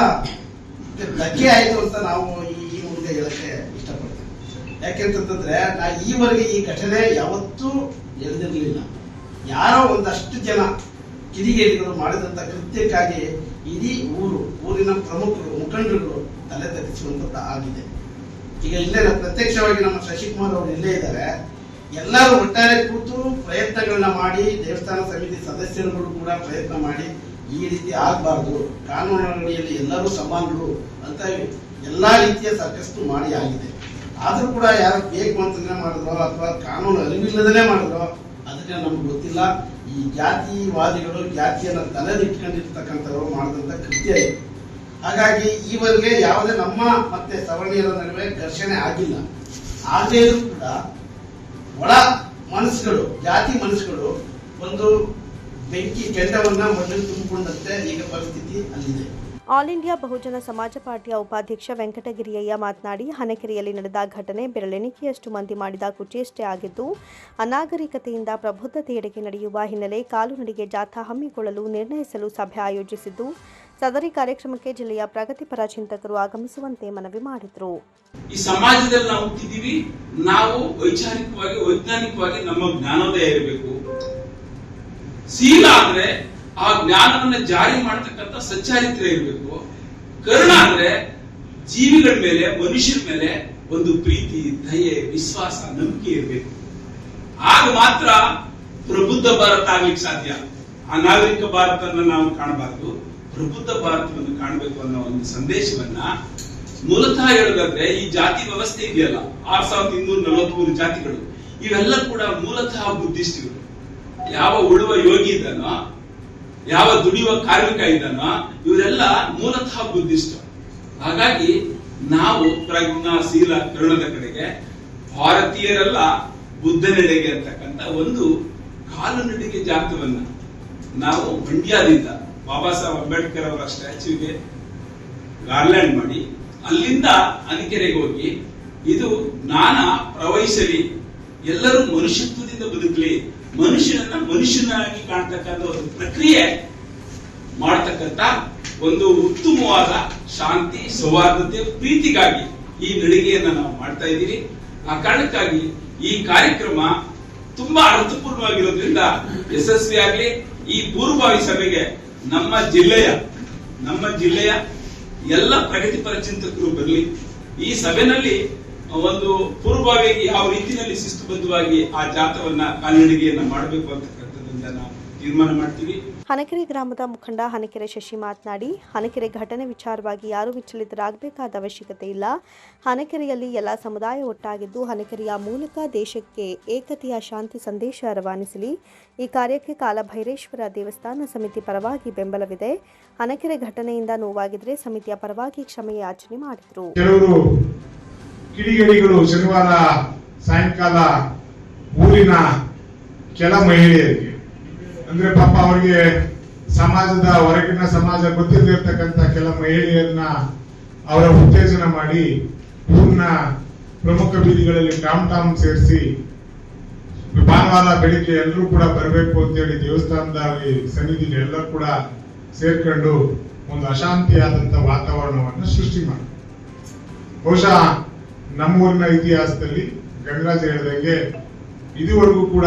ಧಕ್ಕೆ ಆಯ್ತು ಅಂತ ನಾವು ಈ ಮುಂದೆ ಹೇಳಕ್ಕೆ ಇಷ್ಟಪಡ್ತೇವೆ. ಯಾಕೆಂತಂದ್ರೆ ನಾ ಈವರೆಗೆ ಈ ಘಟನೆ ಯಾವತ್ತೂ ಎಳೆದಿರಲಿಲ್ಲ ಯಾರೋ ಒಂದಷ್ಟು ಜನ ಕಿಡಿಗೇಡಿಗಳು ಮಾಡಿದಂತ ಕೃತ್ಯಕ್ಕಾಗಿ ಇಡೀ ಊರು, ಊರಿನ ಪ್ರಮುಖರು, ಮುಖಂಡರುಗಳು ತಲೆ ತಗ್ಗಿಸುವಂತ ಆಗಿದೆ. ಈಗ ಇಲ್ಲೇ ಪ್ರತ್ಯಕ್ಷವಾಗಿ ನಮ್ಮ ಶಶಿಕುಮಾರ್ ಅವರು ಇಲ್ಲೇ ಇದ್ದಾರೆ. ಎಲ್ಲರೂ ಒಟ್ಟಾರೆ ಕೂತು ಪ್ರಯತ್ನಗಳನ್ನ ಮಾಡಿ, ದೇವಸ್ಥಾನ ಸಮಿತಿ ಸದಸ್ಯರುಗಳು ಕೂಡ ಪ್ರಯತ್ನ ಮಾಡಿ ಈ ರೀತಿ ಆಗಬಾರ್ದು. ಕಾನೂನು ಅಡಿಯಲ್ಲಿ ಎಲ್ಲರೂ ಸಮಾನರು ಅಂತ ಎಲ್ಲಾ ರೀತಿಯ ಸಾಕಷ್ಟು ಮಾಡಿ ಆಗಿದೆ. ಆದರೂ ಕೂಡ ಯಾರು ಬೇಕು ಅಂತಲೇ ಮಾಡಿದ್ರು ಅಥವಾ ಕಾನೂನು ಅರಿವಿಲ್ಲದೇ ಮಾಡಿದ್ರು ಅದಕ್ಕೆ ನಮ್ಗೆ ಗೊತ್ತಿಲ್ಲ. ಈ ಜಾತಿವಾದಿಗಳು ಜಾತಿಯನ್ನ ತಲೆದಿಟ್ಕೊಂಡಿರ್ತಕ್ಕಂಥವ್ರು ಮಾಡಿದಂತ ಕೃತ್ಯ ಇದು. ಹಾಗಾಗಿ ಈವರೆಗೆ ಯಾವುದೇ ನಮ್ಮ ಮತ್ತೆ ಸವರ್ಣೀಯರ ನಡುವೆ ಘರ್ಷಣೆ ಆಗಿಲ್ಲ. ಆಗದೇ ಕೂಡ ಒಳ ಮನಸ್ಸುಗಳು, ಜಾತಿ ಮನಸ್ಸುಗಳು ಒಂದು ಬೆಂಕಿ ಕೆಂಡವನ್ನ ಮೊದಲು ತುಂಬಿಕೊಂಡಂತೆ ಈಗ ಪರಿಸ್ಥಿತಿ ಅಲ್ಲಿದೆ. ಆಲ್ ಇಂಡಿಯಾ ಬಹುಜನ ಸಮಾಜ ಪಾರ್ಟಿಯ ಉಪಾಧ್ಯಕ್ಷ ವೆಂಕಟಗಿರಿಯಯ್ಯ ಮಾತನಾಡಿ ಹನಕೆರೆಯಲ್ಲಿ ನಡೆದ ಘಟನೆ ಬೆರಳೆಣಿಕೆಯಷ್ಟು ಮಂದಿ ಮಾಡಿದ ಕುಚೇಷ್ಟೆ ಆಗಿದ್ದು, ಅನಾಗರಿಕತೆಯಿಂದ ಪ್ರಬುದ್ಧತೆಯೆಡೆಗೆ ನಡೆಯುವ ಹಿನ್ನೆಲೆ ಕಾಲುನಡಿಗೆ ಜಾಥಾ ಹಮ್ಮಿಕೊಳ್ಳಲು ನಿರ್ಣಯಿಸಲು ಸಭೆ ಆಯೋಜಿಸಿದ್ದು ಸದರಿ ಕಾರ್ಯಕ್ರಮಕ್ಕೆ ಜಿಲ್ಲೆಯ ಪ್ರಗತಿಪರ ಚಿಂತಕರು ಆಗಮಿಸುವಂತೆ ಮನವಿ ಮಾಡಿದರು. ಈ ಸಮಾಜದಲ್ಲಿ ನಾವು ಹುಟ್ಟಿದೀವಿ ನಾವು ವೈಚಾರಿಕವಾಗಿ, ವೈಜ್ಞಾನಿಕವಾಗಿ ನಮ್ಮ ಜ್ಞಾನೋದಯ ಇರಬೇಕು. ಶೀಲ ಅಂದ್ರೆ ಆ ಜ್ಞಾನವನ್ನ ಜಾರಿ ಮಾಡತಕ್ಕಂತ ಸಚ್ಚಾರಿತ್ರ್ಯ ಇರಬೇಕು. ಕರುಣ ಅಂದ್ರೆ ಜೀವಿಗಳ ಮೇಲೆ, ಮನುಷ್ಯರ ಮೇಲೆ ಒಂದು ಪ್ರೀತಿ, ದಯೆ, ವಿಶ್ವಾಸ, ನಂಬಿಕೆ ಇರಬೇಕು. ಆಗ ಮಾತ್ರ ಪ್ರಬುದ್ಧ ಭಾರತ ಆಗ್ಲಿಕ್ಕೆ ಸಾಧ್ಯ. ಅನಾಗರಿಕ ಭಾರತನ ನಾವು ಕಾಣಬಾರದು. ಪ್ರಬುದ್ಧ ಭಾರತವನ್ನು ಕಾಣಬೇಕು ಅನ್ನೋ ಒಂದು ಸಂದೇಶವನ್ನ ಮೂಲತಃ ಹೇಳೋದಾದ್ರೆ ಈ ಜಾತಿ ವ್ಯವಸ್ಥೆ ಇದೆಯಲ್ಲ, ಆರ್ ಸಾವಿರದ ಇನ್ನೂರ ನಲವತ್ಮೂರು ಜಾತಿಗಳು, ಇವೆಲ್ಲ ಕೂಡ ಮೂಲತಃ ಬುದ್ಧಿಸ್ಟ್ಗಳು. ಯಾವ ಉಳುವ ಯೋಗಿ ಇದ್ದಾನೋ, ಯಾವ ದುಡಿಯುವ ಕಾರ್ಮಿಕ ಇದ್ದಾನೋ, ಇವರೆಲ್ಲ ಮೂಲತಃ ಬುದ್ಧಿಸ್ಟ್ ಹಾಗಾಗಿ ನಾವು ಪ್ರಜ್ಞಾಶೀಲ ಕರುಣದ ಕಡೆಗೆ ಭಾರತೀಯರೆಲ್ಲ ಬುದ್ಧನೆಡೆಗೆ ಅಂತಕ್ಕಂಥ ಒಂದು ಕಾಲುನಡಿಗೆ ಜಾತವನ್ನ ನಾವು ಮಂಡ್ಯದಿಂದ ಬಾಬಾ ಸಾಹೇಬ್ ಅಂಬೇಡ್ಕರ್ ಅವರ ಸ್ಟ್ಯಾಚ್ಯೂಗೆ ಗಾರ್ಲ್ಯಾಂಡ್ ಮಾಡಿ, ಅಲ್ಲಿಂದ ಅನಿಕೆರೆಗೆ ಹೋಗಿ, ಇದು ಜ್ಞಾನ ಪ್ರವಹಿಸಲಿ ಎಲ್ಲರೂ ಮನುಷ್ಯತ್ವದಿಂದ ಬದುಕಲಿ. ಮನುಷ್ಯನನ್ನ ಮನುಷ್ಯನಾಗಿ ಕಾಣ್ತಕ್ಕಂಥ ಒಂದು ಪ್ರಕ್ರಿಯೆ ಮಾಡತಕ್ಕಂತ ಒಂದು ಉತ್ತಮವಾದ ಶಾಂತಿ, ಸೌಹಾರ್ದತೆ, ಪ್ರೀತಿಗಾಗಿ ಈ ನಡಿಗೆಯನ್ನ ನಾವು ಮಾಡ್ತಾ ಇದ್ದೀವಿ. ಆ ಕಾರಣಕ್ಕಾಗಿ ಈ ಕಾರ್ಯಕ್ರಮ ತುಂಬಾ ಅರ್ಥಪೂರ್ಣವಾಗಿರೋದ್ರಿಂದ ಯಶಸ್ವಿಯಾಗಲಿ. ಈ ಪೂರ್ವಭಾವಿ ಸಭೆಗೆ ನಮ್ಮ ಜಿಲ್ಲೆಯ ನಮ್ಮ ಜಿಲ್ಲೆಯ ಎಲ್ಲ ಪ್ರಗತಿಪರ ಚಿಂತಕರು ಬರಲಿ, ಈ ಸಭೆನಲ್ಲಿ ಒಂದು ಪೂರ್ವಭಾವಿಯಾಗಿ ಯಾವ ರೀತಿಯಲ್ಲಿ ಶಿಸ್ತುಬದ್ಧವಾಗಿ ಆ ಜಾತವನ್ನ ಕಾಲ್ನಡಿಗೆಯನ್ನ ಮಾಡಬೇಕು ಅಂತಕ್ಕಂಥದ್ದನ್ನ ನಾವು ತೀರ್ಮಾನ ಮಾಡ್ತೀವಿ. ಹನಕೆರೆ ಗ್ರಾಮದ ಮುಖಂಡ ಹನಕೆರೆ ಶಶಿ ಮಾತನಾಡಿ ಹನಕೆರೆ ಘಟನೆ ವಿಚಾರವಾಗಿ ಯಾರು ವಿಚಲಿತರಾಗಬೇಕಾದ ಅವಶ್ಯಕತೆ ಇಲ್ಲ. ಹನಕೆರೆಯಲ್ಲಿ ಎಲ್ಲ ಸಮುದಾಯ ಒಟ್ಟಾಗಿದ್ದು ಹನಕೆರೆಯ ಮೂಲಕ ದೇಶಕ್ಕೆ ಏಕತೆಯ ಶಾಂತಿ ಸಂದೇಶ ರವಾನಿಸಲಿ. ಈ ಕಾರ್ಯಕ್ಕೆ ಕಾಲಭೈರೇಶ್ವರ ದೇವಸ್ಥಾನ ಸಮಿತಿ ಪರವಾಗಿ ಬೆಂಬಲವಿದೆ. ಹನಕೆರೆ ಘಟನೆಯಿಂದ ನೋವಾಗಿದ್ರೆ ಸಮಿತಿಯ ಪರವಾಗಿ ಕ್ಷಮೆ ಯಾಚನೆ ಮಾಡಿದರು. ಕಿಡಿಗೇಡಿಗಳು ಶನಿವಾರ ಸಾಯಂಕಾಲ ಊರಿನ ಕೆಲ ಮಹಿಳೆಯರಿಗೆ ಅಂದ್ರೆ ಪಾಪ ಅವ್ರಿಗೆ ಸಮಾಜದ ಹೊರಗಿನ ಸಮಾಜ ಗೊತ್ತಿರತಕ್ಕಂತ ಕೆಲ ಮಹಿಳೆಯರನ್ನ ಅವರ ಉತ್ತೇಜನ ಮಾಡಿ ಊರಿನ ಪ್ರಮುಖ ಬೀದಿಗಳಲ್ಲಿ ಟಾಮ್ ಟಾಮ್ ಸೇರಿಸಿ ಭಾನುವಾರ ಬೆಳಿಗ್ಗೆ ಎಲ್ಲರೂ ಕೂಡ ಬರಬೇಕು ಅಂತೇಳಿ ದೇವಸ್ಥಾನದ ಸನ್ನಿಧಿಗೆ ಎಲ್ಲರೂ ಕೂಡ ಸೇರ್ಕೊಂಡು ಒಂದು ಅಶಾಂತಿಯಾದಂತ ವಾತಾವರಣವನ್ನು ಸೃಷ್ಟಿ ಮಾಡಿ ಬಹುಶಃ ನಮ್ಮೂರಿನ ಇತಿಹಾಸದಲ್ಲಿ ಗಂಗರಾಜ್ ಹೇಳಿದಂಗೆ ಇದುವರೆಗೂ ಕೂಡ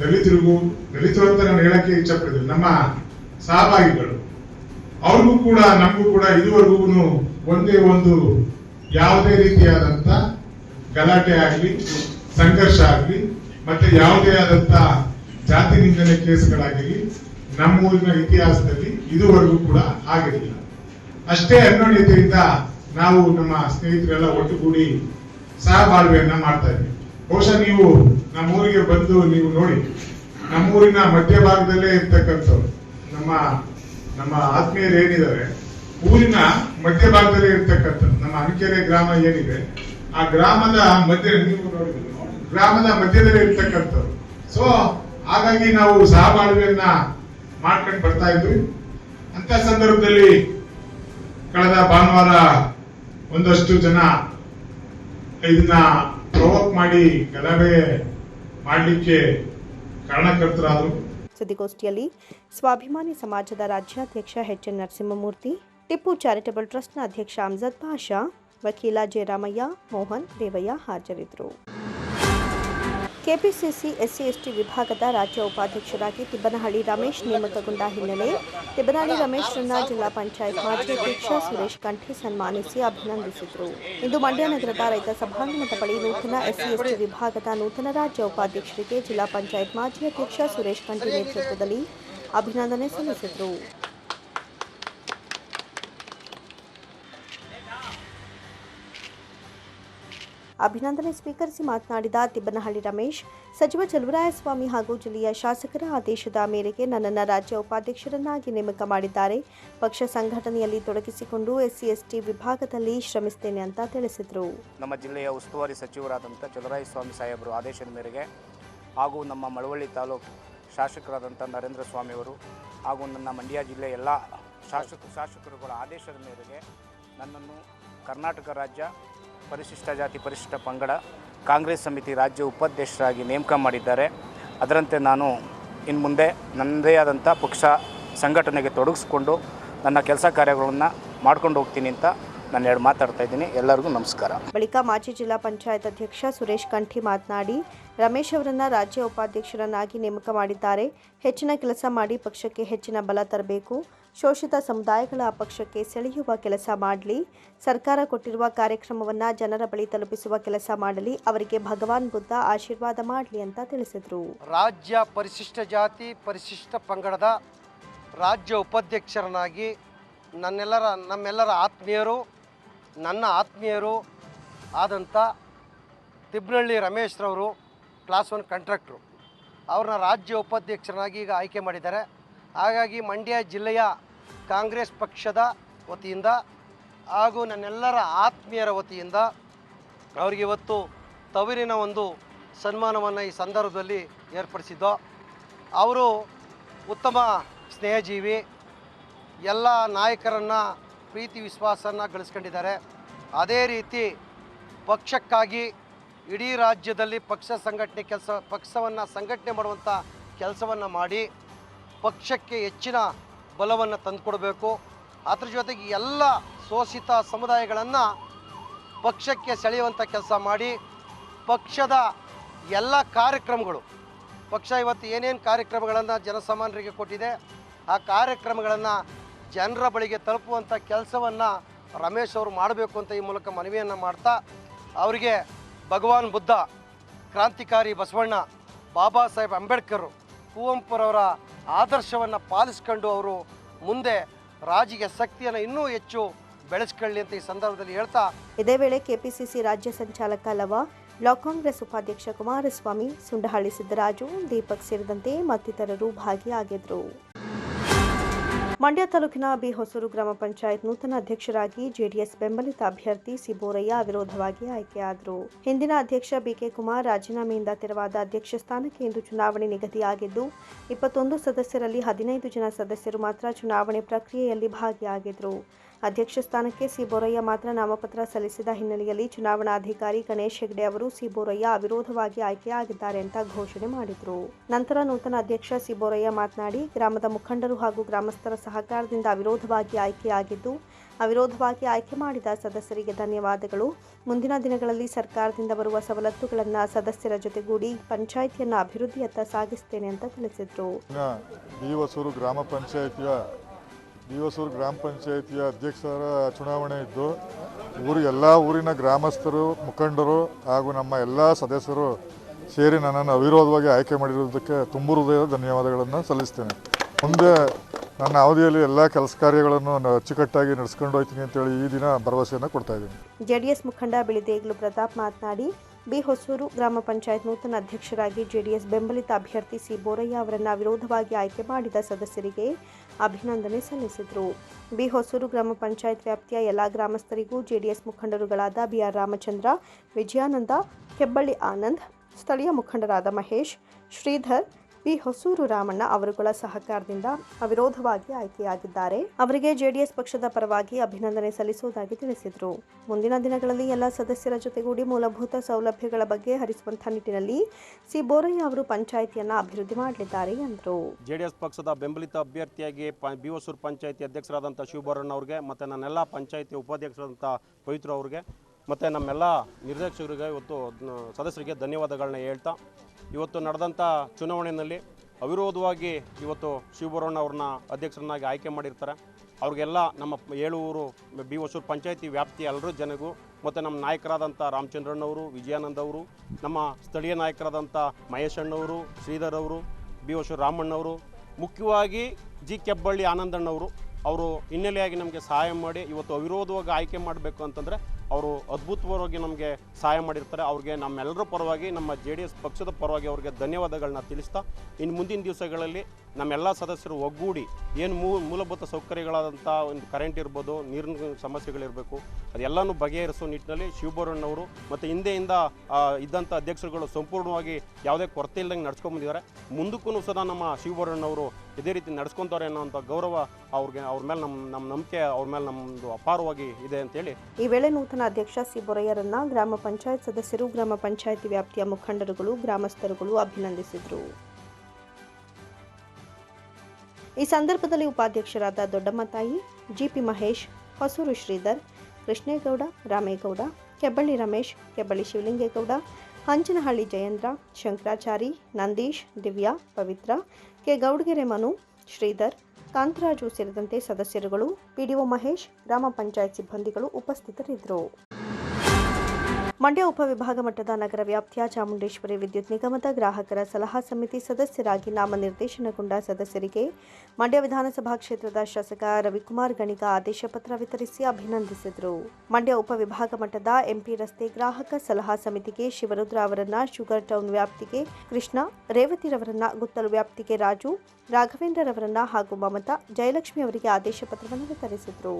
ದಲಿತರಿಗೂ, ದಲಿತರು ಅಂತ ನಾನು ಹೇಳಕ್ಕೆ ಇಚ್ಛಪಡ್ತೀನಿ ನಮ್ಮ ಸಹಭಾಗಿಗಳು. ಅವ್ರಿಗೂ ಕೂಡ, ನಮಗೂ ಕೂಡ ಇದುವರೆಗೂ ಒಂದೇ ಒಂದು ಯಾವುದೇ ರೀತಿಯಾದಂತ ಗಲಾಟೆ ಆಗಲಿ, ಸಂಘರ್ಷ ಆಗಲಿ, ಮತ್ತೆ ಯಾವುದೇ ಆದಂತ ಜಾತಿ ನಿಂದನೆ ಕೇಸ್ಗಳಾಗಲಿ ನಮ್ಮೂರಿನ ಇತಿಹಾಸದಲ್ಲಿ ಇದುವರೆಗೂ ಕೂಡ ಆಗಿರಲಿಲ್ಲ ಅಷ್ಟೇ ಅನ್ಯೋನ್ಯತೆಯಿಂದ ನಾವು ನಮ್ಮ ಸ್ನೇಹಿತರೆಲ್ಲ ಒಟ್ಟುಗೂಡಿ ಸಹಬಾಳ್ವೆಯನ್ನ ಮಾಡ್ತಾ ಇದ್ವಿ ಬಹುಶಃ ನೀವು ನಮ್ಮೂರಿಗೆ ಬಂದು ನೀವು ನೋಡಿ, ನಮ್ಮೂರಿನ ಮಧ್ಯಭಾಗದಲ್ಲೇ ಇರ್ತಕ್ಕಂಥವ್ರು, ನಮ್ಮ ನಮ್ಮ ಆತ್ಮೀಯರು ಏನಿದ್ದಾರೆ, ಊರಿನ ಮಧ್ಯಭಾಗದಲ್ಲೇ ಇರ್ತಕ್ಕಂಥದ್ದು ನಮ್ಮ ಅಣಕೆರೆ ಗ್ರಾಮ ಏನಿದೆ, ಆ ಗ್ರಾಮದ ಮಧ್ಯ, ನೀವು ನೋಡಿದ್ರು ಗ್ರಾಮದ ಮಧ್ಯದಲ್ಲೇ ಇರ್ತಕ್ಕಂಥವ್ರು. ಸೊ ಹಾಗಾಗಿ ನಾವು ಸಹಬಾಳ್ವೆಯನ್ನ ಮಾಡ್ಕೊಂಡು ಬರ್ತಾ ಇದ್ವಿ. ಅಂತ ಸಂದರ್ಭದಲ್ಲಿ ಕಳೆದ ಭಾನುವಾರ ಒಂದಷ್ಟು ಜನ ಇದನ್ನ ಪ್ರವೋಕ್ ಮಾಡಿ ಗಲಭೆ ಮಾಡಲಿಕ್ಕೆ ಕಾರಣಕರ್ತರಾದರು. ಸುದ್ದಿಗೋಷ್ಠಿಯಲ್ಲಿ ಸ್ವಾಭಿಮಾನಿ ಸಮಾಜದ ರಾಜ್ಯಾಧ್ಯಕ್ಷ H N Narasimhamurthy, Tippu charitable ಟ್ರಸ್ಟ್ನ ಅಧ್ಯಕ್ಷ ಅಮ್ಜದ್ ಪಾಷಾ ವಕೀಲ ಜಯರಾಮಯ್ಯ, ಮೋಹನ್ ದೇವಯ್ಯ ಹಾಜರಿದ್ದರು. ಕೆಪಿಸಿಸಿ ಎಸ್ಸಿ ಎಸ್ಟಿ ವಿಭಾಗದ ರಾಜ್ಯ ಉಪಾಧ್ಯಕ್ಷರಾಗಿ ತಿಬ್ಬನಹಳ್ಳಿ ರಮೇಶ್ ನೇಮಕಗೊಂಡ ಹಿನ್ನೆಲೆ ತಿಬ್ಬನಹಳ್ಳಿ ರಮೇಶ್ರನ್ನ ಜಿಲ್ಲಾ ಪಂಚಾಯತ್ ಮಾಜಿ ಅಧ್ಯಕ್ಷ ಸುರೇಶ್ ಕಂಠಿ ಸನ್ಮಾನಿಸಿ ಅಭಿನಂದಿಸಿದರು. ಇಂದು ಮಂಡ್ಯ ನಗರದ ರೈತ ಸಭಾಂಗಣದ ಬಳಿ ನೂತನ ಎಸ್ಸಿ ಎಸ್ಟಿ ವಿಭಾಗದ ನೂತನ ರಾಜ್ಯ ಉಪಾಧ್ಯಕ್ಷರಿಗೆ ಜಿಲ್ಲಾ ಪಂಚಾಯತ್ ಮಾಜಿ ಅಧ್ಯಕ್ಷ ಸುರೇಶ್ ಕಂಠಿ ನೇತೃತ್ವದಲ್ಲಿ ಅಭಿನಂದನೆ ಸಲ್ಲಿಸಿದರು. ಅಭಿನಂದನೆ ಸ್ವೀಕರಿಸಿ ಮಾತನಾಡಿದ ತಿಬ್ಬನಹಳ್ಳಿ ರಮೇಶ್, ಸಚಿವ ಚಲುವರಾಯಸ್ವಾಮಿ ಹಾಗೂ ಜಿಲ್ಲೆಯ ಶಾಸಕರ ಆದೇಶದ ಮೇರೆಗೆ ನನ್ನನ್ನು ರಾಜ್ಯ ಉಪಾಧ್ಯಕ್ಷರನ್ನಾಗಿ ನೇಮಕ ಮಾಡಿದ್ದಾರೆ. ಪಕ್ಷ ಸಂಘಟನೆಯಲ್ಲಿ ತೊಡಗಿಸಿಕೊಂಡು ಎಸ್ಸಿ, ಎಸ್ಟಿ ವಿಭಾಗದಲ್ಲಿ ಶ್ರಮಿಸುತ್ತೇನೆ ಅಂತ ತಿಳಿಸಿದರು. ನಮ್ಮ ಜಿಲ್ಲೆಯ ಉಸ್ತುವಾರಿ ಸಚಿವರಾದಂಥ ಚಲುವರಾಯಸ್ವಾಮಿ ಸಾಹೇಬರು ಆದೇಶದ ಮೇರೆಗೆ ಹಾಗೂ ನಮ್ಮ ಮಳವಳ್ಳಿ ತಾಲೂಕು ಶಾಸಕರಾದಂಥ ನರೇಂದ್ರ ಸ್ವಾಮಿಯವರು ಹಾಗೂ ನನ್ನ ಮಂಡ್ಯ ಜಿಲ್ಲೆಯ ಎಲ್ಲ ಶಾಸಕ, ಶಾಸಕರುಗಳ ಆದೇಶದ ಮೇರೆಗೆ ನನ್ನನ್ನು ಕರ್ನಾಟಕ ರಾಜ್ಯ ಪರಿಶಿಷ್ಟ ಜಾತಿ, ಪರಿಶಿಷ್ಟ ಪಂಗಡ ಕಾಂಗ್ರೆಸ್ ಸಮಿತಿ ರಾಜ್ಯ ಉಪಾಧ್ಯಕ್ಷರಾಗಿ ನೇಮಕ ಮಾಡಿದ್ದಾರೆ. ಅದರಂತೆ ನಾನು ಇನ್ನು ಮುಂದೆ ನನ್ನದೇ ಆದಂಥ ಪಕ್ಷ ಸಂಘಟನೆಗೆ ತೊಡಗಿಸ್ಕೊಂಡು ನನ್ನ ಕೆಲಸ ಕಾರ್ಯಗಳನ್ನು ಮಾಡ್ಕೊಂಡು ಹೋಗ್ತೀನಿ ಅಂತ ನಾನು ಎರಡು ಮಾತಾಡ್ತಾ ಇದ್ದೀನಿ. ಎಲ್ಲರಿಗೂ ನಮಸ್ಕಾರ. ಬಳಿಕ ಮಾಜಿ ಜಿಲ್ಲಾ ಪಂಚಾಯತ್ ಅಧ್ಯಕ್ಷ ಸುರೇಶ್ ಕಂಠಿ ಮಾತನಾಡಿ, ರಮೇಶ್ ಅವರನ್ನು ರಾಜ್ಯ ಉಪಾಧ್ಯಕ್ಷರನ್ನಾಗಿ ನೇಮಕ ಮಾಡಿದ್ದಾರೆ. ಹೆಚ್ಚಿನ ಕೆಲಸ ಮಾಡಿ ಪಕ್ಷಕ್ಕೆ ಹೆಚ್ಚಿನ ಬಲ ತರಬೇಕು. ಶೋಷಿತ ಸಮುದಾಯಗಳ ಪಕ್ಷಕ್ಕೆ ಸೆಳೆಯುವ ಕೆಲಸ ಮಾಡಲಿ. ಸರ್ಕಾರ ಕೊಟ್ಟಿರುವ ಕಾರ್ಯಕ್ರಮವನ್ನು ಜನರ ಬಳಿ ತಲುಪಿಸುವ ಕೆಲಸ ಮಾಡಲಿ. ಅವರಿಗೆ ಭಗವಾನ್ ಬುದ್ಧ ಆಶೀರ್ವಾದ ಮಾಡಲಿ ಅಂತ ತಿಳಿಸಿದರು. ರಾಜ್ಯ ಪರಿಶಿಷ್ಟ ಜಾತಿ, ಪರಿಶಿಷ್ಟ ಪಂಗಡದ ರಾಜ್ಯ ಉಪಾಧ್ಯಕ್ಷರನಾಗಿ ನನ್ನೆಲ್ಲರ, ನಮ್ಮೆಲ್ಲರ ಆತ್ಮೀಯರು, ನನ್ನ ಆತ್ಮೀಯರು ಆದಂಥ ತಿಬ್ನಳ್ಳಿ ರಮೇಶ್ರವರು ಕ್ಲಾಸ್ ಒನ್ ಕಾಂಟ್ರಾಕ್ಟ್ರು. ಅವ್ರನ್ನ ರಾಜ್ಯ ಉಪಾಧ್ಯಕ್ಷರನ್ನಾಗಿ ಈಗ ಆಯ್ಕೆ ಮಾಡಿದ್ದಾರೆ. ಹಾಗಾಗಿ ಮಂಡ್ಯ ಜಿಲ್ಲೆಯ ಕಾಂಗ್ರೆಸ್ ಪಕ್ಷದ ವತಿಯಿಂದ ಹಾಗೂ ನನ್ನೆಲ್ಲರ ಆತ್ಮೀಯರ ವತಿಯಿಂದ ಅವರಿಗೆ ಇವತ್ತು ತವರಿನ ಒಂದು ಸನ್ಮಾನವನ್ನು ಈ ಸಂದರ್ಭದಲ್ಲಿ ಏರ್ಪಡಿಸಿದ್ದು. ಅವರು ಉತ್ತಮ ಸ್ನೇಹಜೀವಿ, ಎಲ್ಲ ನಾಯಕರನ್ನು ಪ್ರೀತಿ ವಿಶ್ವಾಸನ ಗಳಿಸ್ಕೊಂಡಿದ್ದಾರೆ. ಅದೇ ರೀತಿ ಪಕ್ಷಕ್ಕಾಗಿ ಇಡೀ ರಾಜ್ಯದಲ್ಲಿ ಪಕ್ಷ ಸಂಘಟನೆ ಕೆಲಸ, ಪಕ್ಷವನ್ನು ಸಂಘಟನೆ ಮಾಡುವಂಥ ಕೆಲಸವನ್ನು ಮಾಡಿ, ಪಕ್ಷಕ್ಕೆ ಹೆಚ್ಚಿನ ಬಲವನ್ನು ತಂದುಕೊಡಬೇಕು. ಅದ್ರ ಜೊತೆಗೆ ಎಲ್ಲ ಶೋಷಿತ ಸಮುದಾಯಗಳನ್ನು ಪಕ್ಷಕ್ಕೆ ಸೆಳೆಯುವಂಥ ಕೆಲಸ ಮಾಡಿ, ಪಕ್ಷದ ಎಲ್ಲ ಕಾರ್ಯಕ್ರಮಗಳು, ಪಕ್ಷ ಇವತ್ತು ಏನೇನು ಕಾರ್ಯಕ್ರಮಗಳನ್ನು ಜನಸಾಮಾನ್ಯರಿಗೆ ಕೊಟ್ಟಿದೆ, ಆ ಕಾರ್ಯಕ್ರಮಗಳನ್ನು ಜನರ ಬಳಿಗೆ ತಲುಪುವಂಥ ಕೆಲಸವನ್ನು ರಮೇಶ್ ಅವರು ಮಾಡಬೇಕು ಅಂತ ಈ ಮೂಲಕ ಮನವಿಯನ್ನು ಮಾಡ್ತಾ, ಅವರಿಗೆ ಭಗವಾನ್ ಬುದ್ಧ, ಕ್ರಾಂತಿಕಾರಿ ಬಸವಣ್ಣ, ಬಾಬಾ ಸಾಹೇಬ್ ಅಂಬೇಡ್ಕರ್ ಕುವೆಂಪುರವರ ಆದರ್ಶವನ್ನು ಪಾಲಿಸ್ಕೊಂಡು ಅವರು ಮುಂದೆ ರಾಜಿಗೆ ಶಕ್ತಿಯನ್ನು ಇನ್ನೂ ಹೆಚ್ಚು ಬೆಳೆಸ್ಕೊಳ್ಳಿ ಅಂತ ಈ ಸಂದರ್ಭದಲ್ಲಿ ಹೇಳ್ತಾ ಇದೇ ವೇಳೆ ಕೆಪಿಸಿಸಿ ರಾಜ್ಯ ಸಂಚಾಲಕ ಲವ, ಬ್ಲಾಕ್ ಕಾಂಗ್ರೆಸ್ ಉಪಾಧ್ಯಕ್ಷ ಕುಮಾರಸ್ವಾಮಿ, ಸುಂಡಹಳ್ಳಿ ಸಿದ್ದರಾಜು, ದೀಪಕ್ ಸೇರಿದಂತೆ ಮತ್ತಿತರರು ಭಾಗಿಯಾಗಿದ್ದರು. ಮಂಡ್ಯ ತಾಲೂಕಿನ ಬಿ ಹೊಸೂರು ಗ್ರಾಮ ಪಂಚಾಯತ್ ನೂತನ ಅಧ್ಯಕ್ಷರಾಗಿ ಜೆಡಿಎಸ್ ಬೆಂಬಲಿತ ಅಭ್ಯರ್ಥಿ ಸಿಬೋರಯ್ಯ ಅವಿರೋಧವಾಗಿ ಆಯ್ಕೆಯಾದರು. ಹಿಂದಿನ ಅಧ್ಯಕ್ಷ ಬಿಕೆ ಕುಮಾರ್ ರಾಜೀನಾಮೆಯಿಂದ ತೆರವಾದ ಅಧ್ಯಕ್ಷ ಸ್ಥಾನಕ್ಕೆ ಇಂದು ಚುನಾವಣೆ ನಿಗದಿಯಾಗಿದ್ದು, ಇಪ್ಪತ್ತೊಂದು ಸದಸ್ಯರಲ್ಲಿ ಹದಿನೈದು ಜನ ಸದಸ್ಯರು ಮಾತ್ರ ಚುನಾವಣೆ ಪ್ರಕ್ರಿಯೆಯಲ್ಲಿ ಭಾಗಿಯಾಗಿದ್ದರು ಅಧ್ಯಕ್ಷ ಸ್ಥಾನಕ್ಕೆ ಸಿ ಬೋರಯ್ಯ ಮಾತ್ರ ನಾಮಪತ್ರ ಸಲ್ಲಿಸಿದ ಹಿನ್ನೆಲೆಯಲ್ಲಿ ಚುನಾವಣಾಧಿಕಾರಿ ಗಣೇಶ್ ಹೆಗ್ಡೆ ಅವರು ಸಿ ಬೋರಯ್ಯ ಅವಿರೋಧವಾಗಿ ಆಯ್ಕೆಯಾಗಿದ್ದಾರೆ ಅಂತ ಘೋಷಣೆ ಮಾಡಿದರು. ನಂತರ ನೂತನ ಅಧ್ಯಕ್ಷ ಸಿ ಬೋರಯ್ಯ ಮಾತನಾಡಿ, ಗ್ರಾಮದ ಮುಖಂಡರು ಹಾಗೂ ಗ್ರಾಮಸ್ಥರ ಸಹಕಾರದಿಂದ ಅವಿರೋಧವಾಗಿ ಆಯ್ಕೆಯಾಗಿದ್ದು, ಅವಿರೋಧವಾಗಿ ಆಯ್ಕೆ ಮಾಡಿದ ಸದಸ್ಯರಿಗೆ ಧನ್ಯವಾದಗಳು. ಮುಂದಿನ ದಿನಗಳಲ್ಲಿ ಸರ್ಕಾರದಿಂದ ಬರುವ ಸವಲತ್ತುಗಳನ್ನು ಸದಸ್ಯರ ಜೊತೆಗೂಡಿ ಪಂಚಾಯಿತಿಯನ್ನು ಅಭಿವೃದ್ಧಿಯತ್ತ ಸಾಗಿಸ್ತೇನೆ ಅಂತ ತಿಳಿಸಿದರು. ಬಿ ಹೊಸೂರು ಗ್ರಾಮ ಪಂಚಾಯಿತಿಯ ಅಧ್ಯಕ್ಷರ ಚುನಾವಣೆ ಇದ್ದು, ಊರು ಎಲ್ಲ ಊರಿನ ಗ್ರಾಮಸ್ಥರು, ಮುಖಂಡರು ಹಾಗೂ ನಮ್ಮ ಎಲ್ಲ ಸದಸ್ಯರು ಸೇರಿ ನನ್ನನ್ನು ಅವಿರೋಧವಾಗಿ ಆಯ್ಕೆ ಮಾಡಿರುವುದಕ್ಕೆ ತುಂಬ ಹೃದಯದ ಧನ್ಯವಾದಗಳನ್ನು ಸಲ್ಲಿಸ್ತೇನೆ. ಮುಂದೆ ನನ್ನ ಅವಧಿಯಲ್ಲಿ ಎಲ್ಲ ಕೆಲಸ ಕಾರ್ಯಗಳನ್ನು ಅಚ್ಚುಕಟ್ಟಾಗಿ ನಡೆಸ್ಕೊಂಡು ಹೋಗ್ತೀನಿ ಅಂತೇಳಿ ಈ ದಿನ ಭರವಸೆಯನ್ನು ಕೊಡ್ತಾ ಇದ್ದೀನಿ. ಜೆಡಿಎಸ್ ಮುಖಂಡ ಬಿಳಿದೇಗ್ಲು ಪ್ರತಾಪ್ ಮಾತನಾಡಿ ಬಿ ಹೊಸೂರು ಗ್ರಾಮ ಪಂಚಾಯತ್ ನೂತನ ಅಧ್ಯಕ್ಷರಾಗಿ ಜೆಡಿಎಸ್ ಬೆಂಬಲಿತ ಅಭ್ಯರ್ಥಿ ಸಿ ಬೋರಯ್ಯ ಅವರನ್ನು ವಿರೋಧವಾಗಿ ಆಯ್ಕೆ ಮಾಡಿದ ಸದಸ್ಯರಿಗೆ ಅಭಿನಂದನೆ ಸಲ್ಲಿಸಿದರು. ಬಿ ಹೊಸೂರು ಗ್ರಾಮ ಪಂಚಾಯತ್ ವ್ಯಾಪ್ತಿಯ ಎಲ್ಲ ಗ್ರಾಮಸ್ಥರಿಗೂ ಜೆಡಿಎಸ್ ಮುಖಂಡರುಗಳಾದ ಬಿಆರ್ ರಾಮಚಂದ್ರ, ವಿಜಯಾನಂದ ಹೆಬ್ಬಳ್ಳಿ ಆನಂದ್, ಸ್ಥಳೀಯ ಮುಖಂಡರಾದ ಮಹೇಶ್, ಶ್ರೀಧರ್ ಬಿ ಹೊಸೂರು ರಾಮಣ್ಣ ಅವರುಗಳ ಸಹಕಾರದಿಂದ ಅವಿರೋಧವಾಗಿ ಆಯ್ಕೆಯಾಗಿದ್ದಾರೆ. ಅವರಿಗೆ ಜೆಡಿಎಸ್ ಪಕ್ಷದ ಪರವಾಗಿ ಅಭಿನಂದನೆ ಸಲ್ಲಿಸುವುದಾಗಿ ತಿಳಿಸಿದರು. ಮುಂದಿನ ದಿನಗಳಲ್ಲಿ ಎಲ್ಲ ಸದಸ್ಯರ ಜೊತೆಗೂಡಿ ಮೂಲಭೂತ ಸೌಲಭ್ಯಗಳ ಬಗ್ಗೆ ಹರಿಸುವಂತಹ ನಿಟ್ಟಿನಲ್ಲಿ ಸಿ ಬೋರಯ್ಯ ಅವರು ಪಂಚಾಯಿತಿಯನ್ನ ಅಭಿವೃದ್ಧಿ ಮಾಡಲಿದ್ದಾರೆ ಎಂದರು. ಜೆಡಿಎಸ್ ಪಕ್ಷದ ಬೆಂಬಲಿತ ಅಭ್ಯರ್ಥಿಯಾಗಿ ಬಿ ಹೊಸೂರು ಪಂಚಾಯಿತಿ ಅಧ್ಯಕ್ಷರಾದಂಥ ಶಿವಬೋರಣ್ಣ ಅವರಿಗೆ, ಮತ್ತು ನನ್ನೆಲ್ಲ ಪಂಚಾಯಿತಿ ಉಪಾಧ್ಯಕ್ಷರಾದಂಥ ಪವಿತ್ರ ಅವ್ರಿಗೆ, ಮತ್ತು ನಮ್ಮೆಲ್ಲ ನಿರ್ದೇಶಕರಿಗೆ ಇವತ್ತು ಸದಸ್ಯರಿಗೆ ಧನ್ಯವಾದಗಳನ್ನ ಹೇಳ್ತಾ ಇವತ್ತು ನಡೆದಂಥ ಚುನಾವಣೆಯಲ್ಲಿ ಅವಿರೋಧವಾಗಿ ಇವತ್ತು ಶಿವಭರಣ್ಣ ಅವ್ರನ್ನ ಅಧ್ಯಕ್ಷರನ್ನಾಗಿ ಆಯ್ಕೆ ಮಾಡಿರ್ತಾರೆ. ಅವ್ರಿಗೆಲ್ಲ ನಮ್ಮ ಏಳೂರು ಬಿ ಹೊಸೂರು ಪಂಚಾಯತಿ ವ್ಯಾಪ್ತಿಯ ಎಲ್ಲರೂ ಜನಗೂ ಮತ್ತು ನಮ್ಮ ನಾಯಕರಾದಂಥ ರಾಮಚಂದ್ರಣ್ಣವರು ವಿಜಯಾನಂದ್ ಅವರು, ನಮ್ಮ ಸ್ಥಳೀಯ ನಾಯಕರಾದಂಥ ಮಹೇಶ್ ಅಣ್ಣವರು ಶ್ರೀಧರ್ ಅವರು, ಬಿ ಹೊಸೂರು ರಾಮಣ್ಣವರು ಮುಖ್ಯವಾಗಿ ಜಿ ಕೆಬ್ಬಳ್ಳಿ ಆನಂದಣ್ಣವರು ಅವರು ಹಿನ್ನೆಲೆಯಾಗಿ ನಮಗೆ ಸಹಾಯ ಮಾಡಿ ಇವತ್ತು ಅವಿರೋಧವಾಗಿ ಆಯ್ಕೆ ಮಾಡಬೇಕು ಅಂತಂದರೆ ಅವರು ಅದ್ಭುತವಾಗಿ ನಮಗೆ ಸಹಾಯ ಮಾಡಿರ್ತಾರೆ. ಅವ್ರಿಗೆ ನಮ್ಮೆಲ್ಲರ ಪರವಾಗಿ, ನಮ್ಮ ಜೆ ಪಕ್ಷದ ಪರವಾಗಿ ಅವ್ರಿಗೆ ಧನ್ಯವಾದಗಳನ್ನ ತಿಳಿಸ್ತಾ, ಇನ್ನು ಮುಂದಿನ ದಿವಸಗಳಲ್ಲಿ ನಮ್ಮೆಲ್ಲ ಸದಸ್ಯರು ಒಗ್ಗೂಡಿ ಏನು ಮೂಲಭೂತ ಸೌಕರ್ಯಗಳಾದಂಥ ಒಂದು ಕರೆಂಟ್ ಇರ್ಬೋದು, ನೀರಿನ ಸಮಸ್ಯೆಗಳಿರಬೇಕು, ಅದೆಲ್ಲನೂ ಬಗೆಹರಿಸೋ ನಿಟ್ಟಿನಲ್ಲಿ ಶಿವಬೋರಣ್ಣವರು ಮತ್ತು ಹಿಂದೆಯಿಂದ ಇದ್ದಂಥ ಅಧ್ಯಕ್ಷರುಗಳು ಸಂಪೂರ್ಣವಾಗಿ ಯಾವುದೇ ಕೊರತೆ ಇಲ್ಲದಂಗೆ ನಡ್ಸ್ಕೊಂಬಂದಿದ್ದಾರೆ ಮುಂದಕ್ಕೂ ಸದಾ ನಮ್ಮ ಶಿವಬೋರಣ್ಣವರು ಇದೇ ರೀತಿ ನಡ್ಸ್ಕೊತಾರೆ ಅನ್ನೋಂಥ ಗೌರವ ಅವ್ರಿಗೆ, ಅವ್ರ ಮೇಲೆ ನಮ್ಮ ನಮ್ಮ ನಂಬಿಕೆ ಅವ್ರ ಮೇಲೆ ನಮ್ಮದು ಅಪಾರವಾಗಿ ಇದೆ ಅಂತೇಳಿ. ಈ ವೇಳೆ ನೂತನ ಅಧ್ಯಕ್ಷ ಸಿ ಬೊರಯ್ಯರನ್ನ ಗ್ರಾಮ ಪಂಚಾಯತ್ ಸದಸ್ಯರು, ಗ್ರಾಮ ಪಂಚಾಯತಿ ವ್ಯಾಪ್ತಿಯ ಮುಖಂಡರುಗಳು, ಗ್ರಾಮಸ್ಥರುಗಳು ಅಭಿನಂದಿಸಿದರು. ಈ ಸಂದರ್ಭದಲ್ಲಿ ಉಪಾಧ್ಯಕ್ಷರಾದ ದೊಡ್ಡಮ್ಮ ತಾಯಿ, ಜಿಪಿ ಮಹೇಶ್, ಹೊಸೂರು ಶ್ರೀಧರ್, ಕೃಷ್ಣೇಗೌಡ, ರಾಮೇಗೌಡ, ಕೆಬ್ಬಳ್ಳಿ ರಮೇಶ್, ಕೆಬ್ಬಳ್ಳಿ ಶಿವಲಿಂಗೇಗೌಡ, ಹಂಚನಹಳ್ಳಿ ಜಯೇಂದ್ರ, ಶಂಕರಾಚಾರಿ, ನಂದೀಶ್, ದಿವ್ಯಾ, ಪವಿತ್ರ, ಕೆ. ಗೌಡಗೆರೆ ಮನು, ಶ್ರೀಧರ್, ಕಾಂತರಾಜು ಸೇರಿದಂತೆ ಸದಸ್ಯರುಗಳು, ಪಿಡಿಒ ಮಹೇಶ್, ಗ್ರಾಮ ಪಂಚಾಯತ್ ಸಿಬ್ಬಂದಿಗಳು ಉಪಸ್ಥಿತರಿದ್ದರು. ಮಂಡ್ಯ ಉಪವಿಭಾಗ ಮಟ್ಟದ ನಗರ ವ್ಯಾಪ್ತಿಯ ಚಾಮುಂಡೇಶ್ವರಿ ವಿದ್ಯುತ್ ನಿಗಮದ ಗ್ರಾಹಕರ ಸಲಹಾ ಸಮಿತಿ ಸದಸ್ಯರಾಗಿ ನಾಮನಿರ್ದೇಶನಗೊಂಡ ಸದಸ್ಯರಿಗೆ ಮಂಡ್ಯ ವಿಧಾನಸಭಾ ಕ್ಷೇತ್ರದ ಶಾಸಕ ರವಿಕುಮಾರ್ ಗಣಿಗ ಆದೇಶ ಪತ್ರ ವಿತರಿಸಿ ಅಭಿನಂದಿಸಿದರು. ಮಂಡ್ಯ ಉಪವಿಭಾಗ ಮಟ್ಟದ ಎಂಪಿ ರಸ್ತೆ ಗ್ರಾಹಕ ಸಲಹಾ ಸಮಿತಿಗೆ ಶಿವರುದ್ರ ಅವರನ್ನ, ಶುಗರ್ ಟೌನ್ ವ್ಯಾಪ್ತಿಗೆ ಕೃಷ್ಣ ರೇವತಿರವರನ್ನ ಗುತ್ತಲು ವ್ಯಾಪ್ತಿಗೆ ರಾಜು ರಾಘವೇಂದ್ರರವರನ್ನ ಹಾಗೂ ಮಮತಾ ಜಯಲಕ್ಷ್ಮಿ ಅವರಿಗೆ ಆದೇಶ ಪತ್ರವನ್ನು ವಿತರಿಸಿದರು.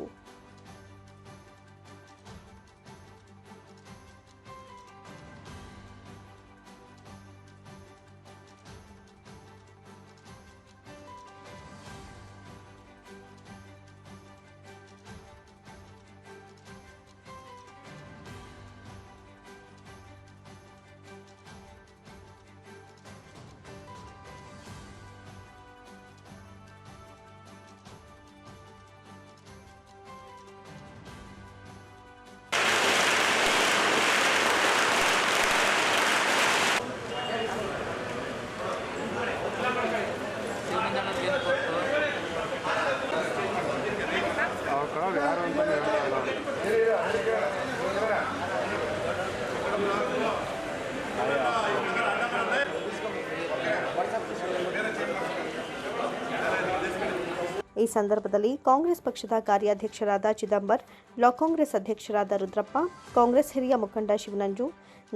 ಸಂದರ್ಭದಲ್ಲಿ ಕಾಂಗ್ರೆಸ್ ಪಕ್ಷದ ಕಾರ್ಯಾಧ್ಯಕ್ಷರಾದ ಚಿದಂಬರ್, ಬ್ಲಾಕ್ ಕಾಂಗ್ರೆಸ್ ಅಧ್ಯಕ್ಷರಾದ ರುದ್ರಪ್ಪ, ಕಾಂಗ್ರೆಸ್ ಹಿರಿಯ ಮುಖಂಡ ಶಿವನಂಜು,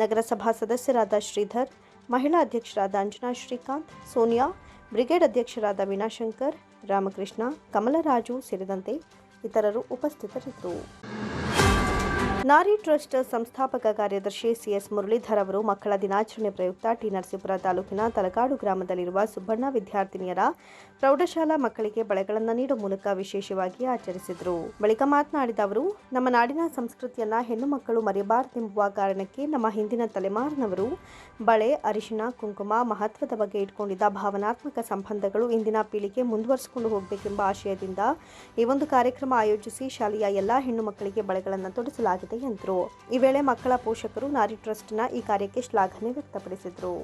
ನಗರಸಭಾ ಸದಸ್ಯರಾದ ಶ್ರೀಧರ್, ಮಹಿಳಾ ಅಧ್ಯಕ್ಷರಾದ ಅಂಜನಾ ಶ್ರೀಕಾಂತ್, ಸೋನಿಯಾ, ಬ್ರಿಗೇಡ್ ಅಧ್ಯಕ್ಷರಾದ ವೀಣಾಶಂಕರ್, ರಾಮಕೃಷ್ಣ, ಕಮಲರಾಜು ಸೇರಿದಂತೆ ಇತರರು ಉಪಸ್ಥಿತರಿದ್ದರು. ನಾರಿ ಟ್ರಸ್ಟ್ ಸಂಸ್ಥಾಪಕ ಕಾರ್ಯದರ್ಶಿ ಸಿಎಸ್ ಮುರಳೀಧರ್ ಅವರು ಮಕ್ಕಳ ದಿನಾಚರಣೆ ಪ್ರಯುಕ್ತ ಟಿ ನರಸೀಪುರ ತಾಲೂಕಿನ ತಲಕಾಡು ಗ್ರಾಮದಲ್ಲಿರುವ ಸುಬ್ಬಣ್ಣ ವಿದ್ಯಾರ್ಥಿನಿಯರ ಪ್ರೌಢಶಾಲಾ ಮಕ್ಕಳಿಗೆ ಬಳೆಗಳನ್ನು ನೀಡುವ ಮೂಲಕ ವಿಶೇಷವಾಗಿ ಆಚರಿಸಿದರು. ಬಳಿಕ ಮಾತನಾಡಿದ ಅವರು, ನಮ್ಮ ನಾಡಿನ ಸಂಸ್ಕೃತಿಯನ್ನ ಹೆಣ್ಣು ಮಕ್ಕಳು ಮರೆಯಬಾರದೆಂಬುವ ಕಾರಣಕ್ಕೆ ನಮ್ಮ ಹಿಂದಿನ ತಲೆಮಾರಿನವರು ಬಳೆ ಅರಿಶಿಣ ಕುಂಕುಮ ಮಹತ್ವದ ಬಗ್ಗೆ ಇಟ್ಕೊಂಡಿದ್ದ ಭಾವನಾತ್ಮಕ ಸಂಬಂಧಗಳು ಇಂದಿನ ಪೀಳಿಗೆ ಮುಂದುವರಿಸಿಕೊಂಡು ಹೋಗಬೇಕೆಂಬ ಆಶಯದಿಂದ ಈ ಒಂದು ಕಾರ್ಯಕ್ರಮ ಆಯೋಜಿಸಿ ಶಾಲೆಯ ಎಲ್ಲಾ ಹೆಣ್ಣು ಮಕ್ಕಳಿಗೆ ಬಳೆಗಳನ್ನು ತೊಡಿಸಲಾಗಿದೆ ಎಂದರು ಈ ವೇಳೆ ಮಕ್ಕಳ ಪೋಷಕರು ನಾರಿ ಟ್ರಸ್ಟ್ನ ಈ ಕಾರ್ಯಕ್ಕೆ ಶ್ಲಾಘನೆ ವ್ಯಕ್ತಪಡಿಸಿದರು.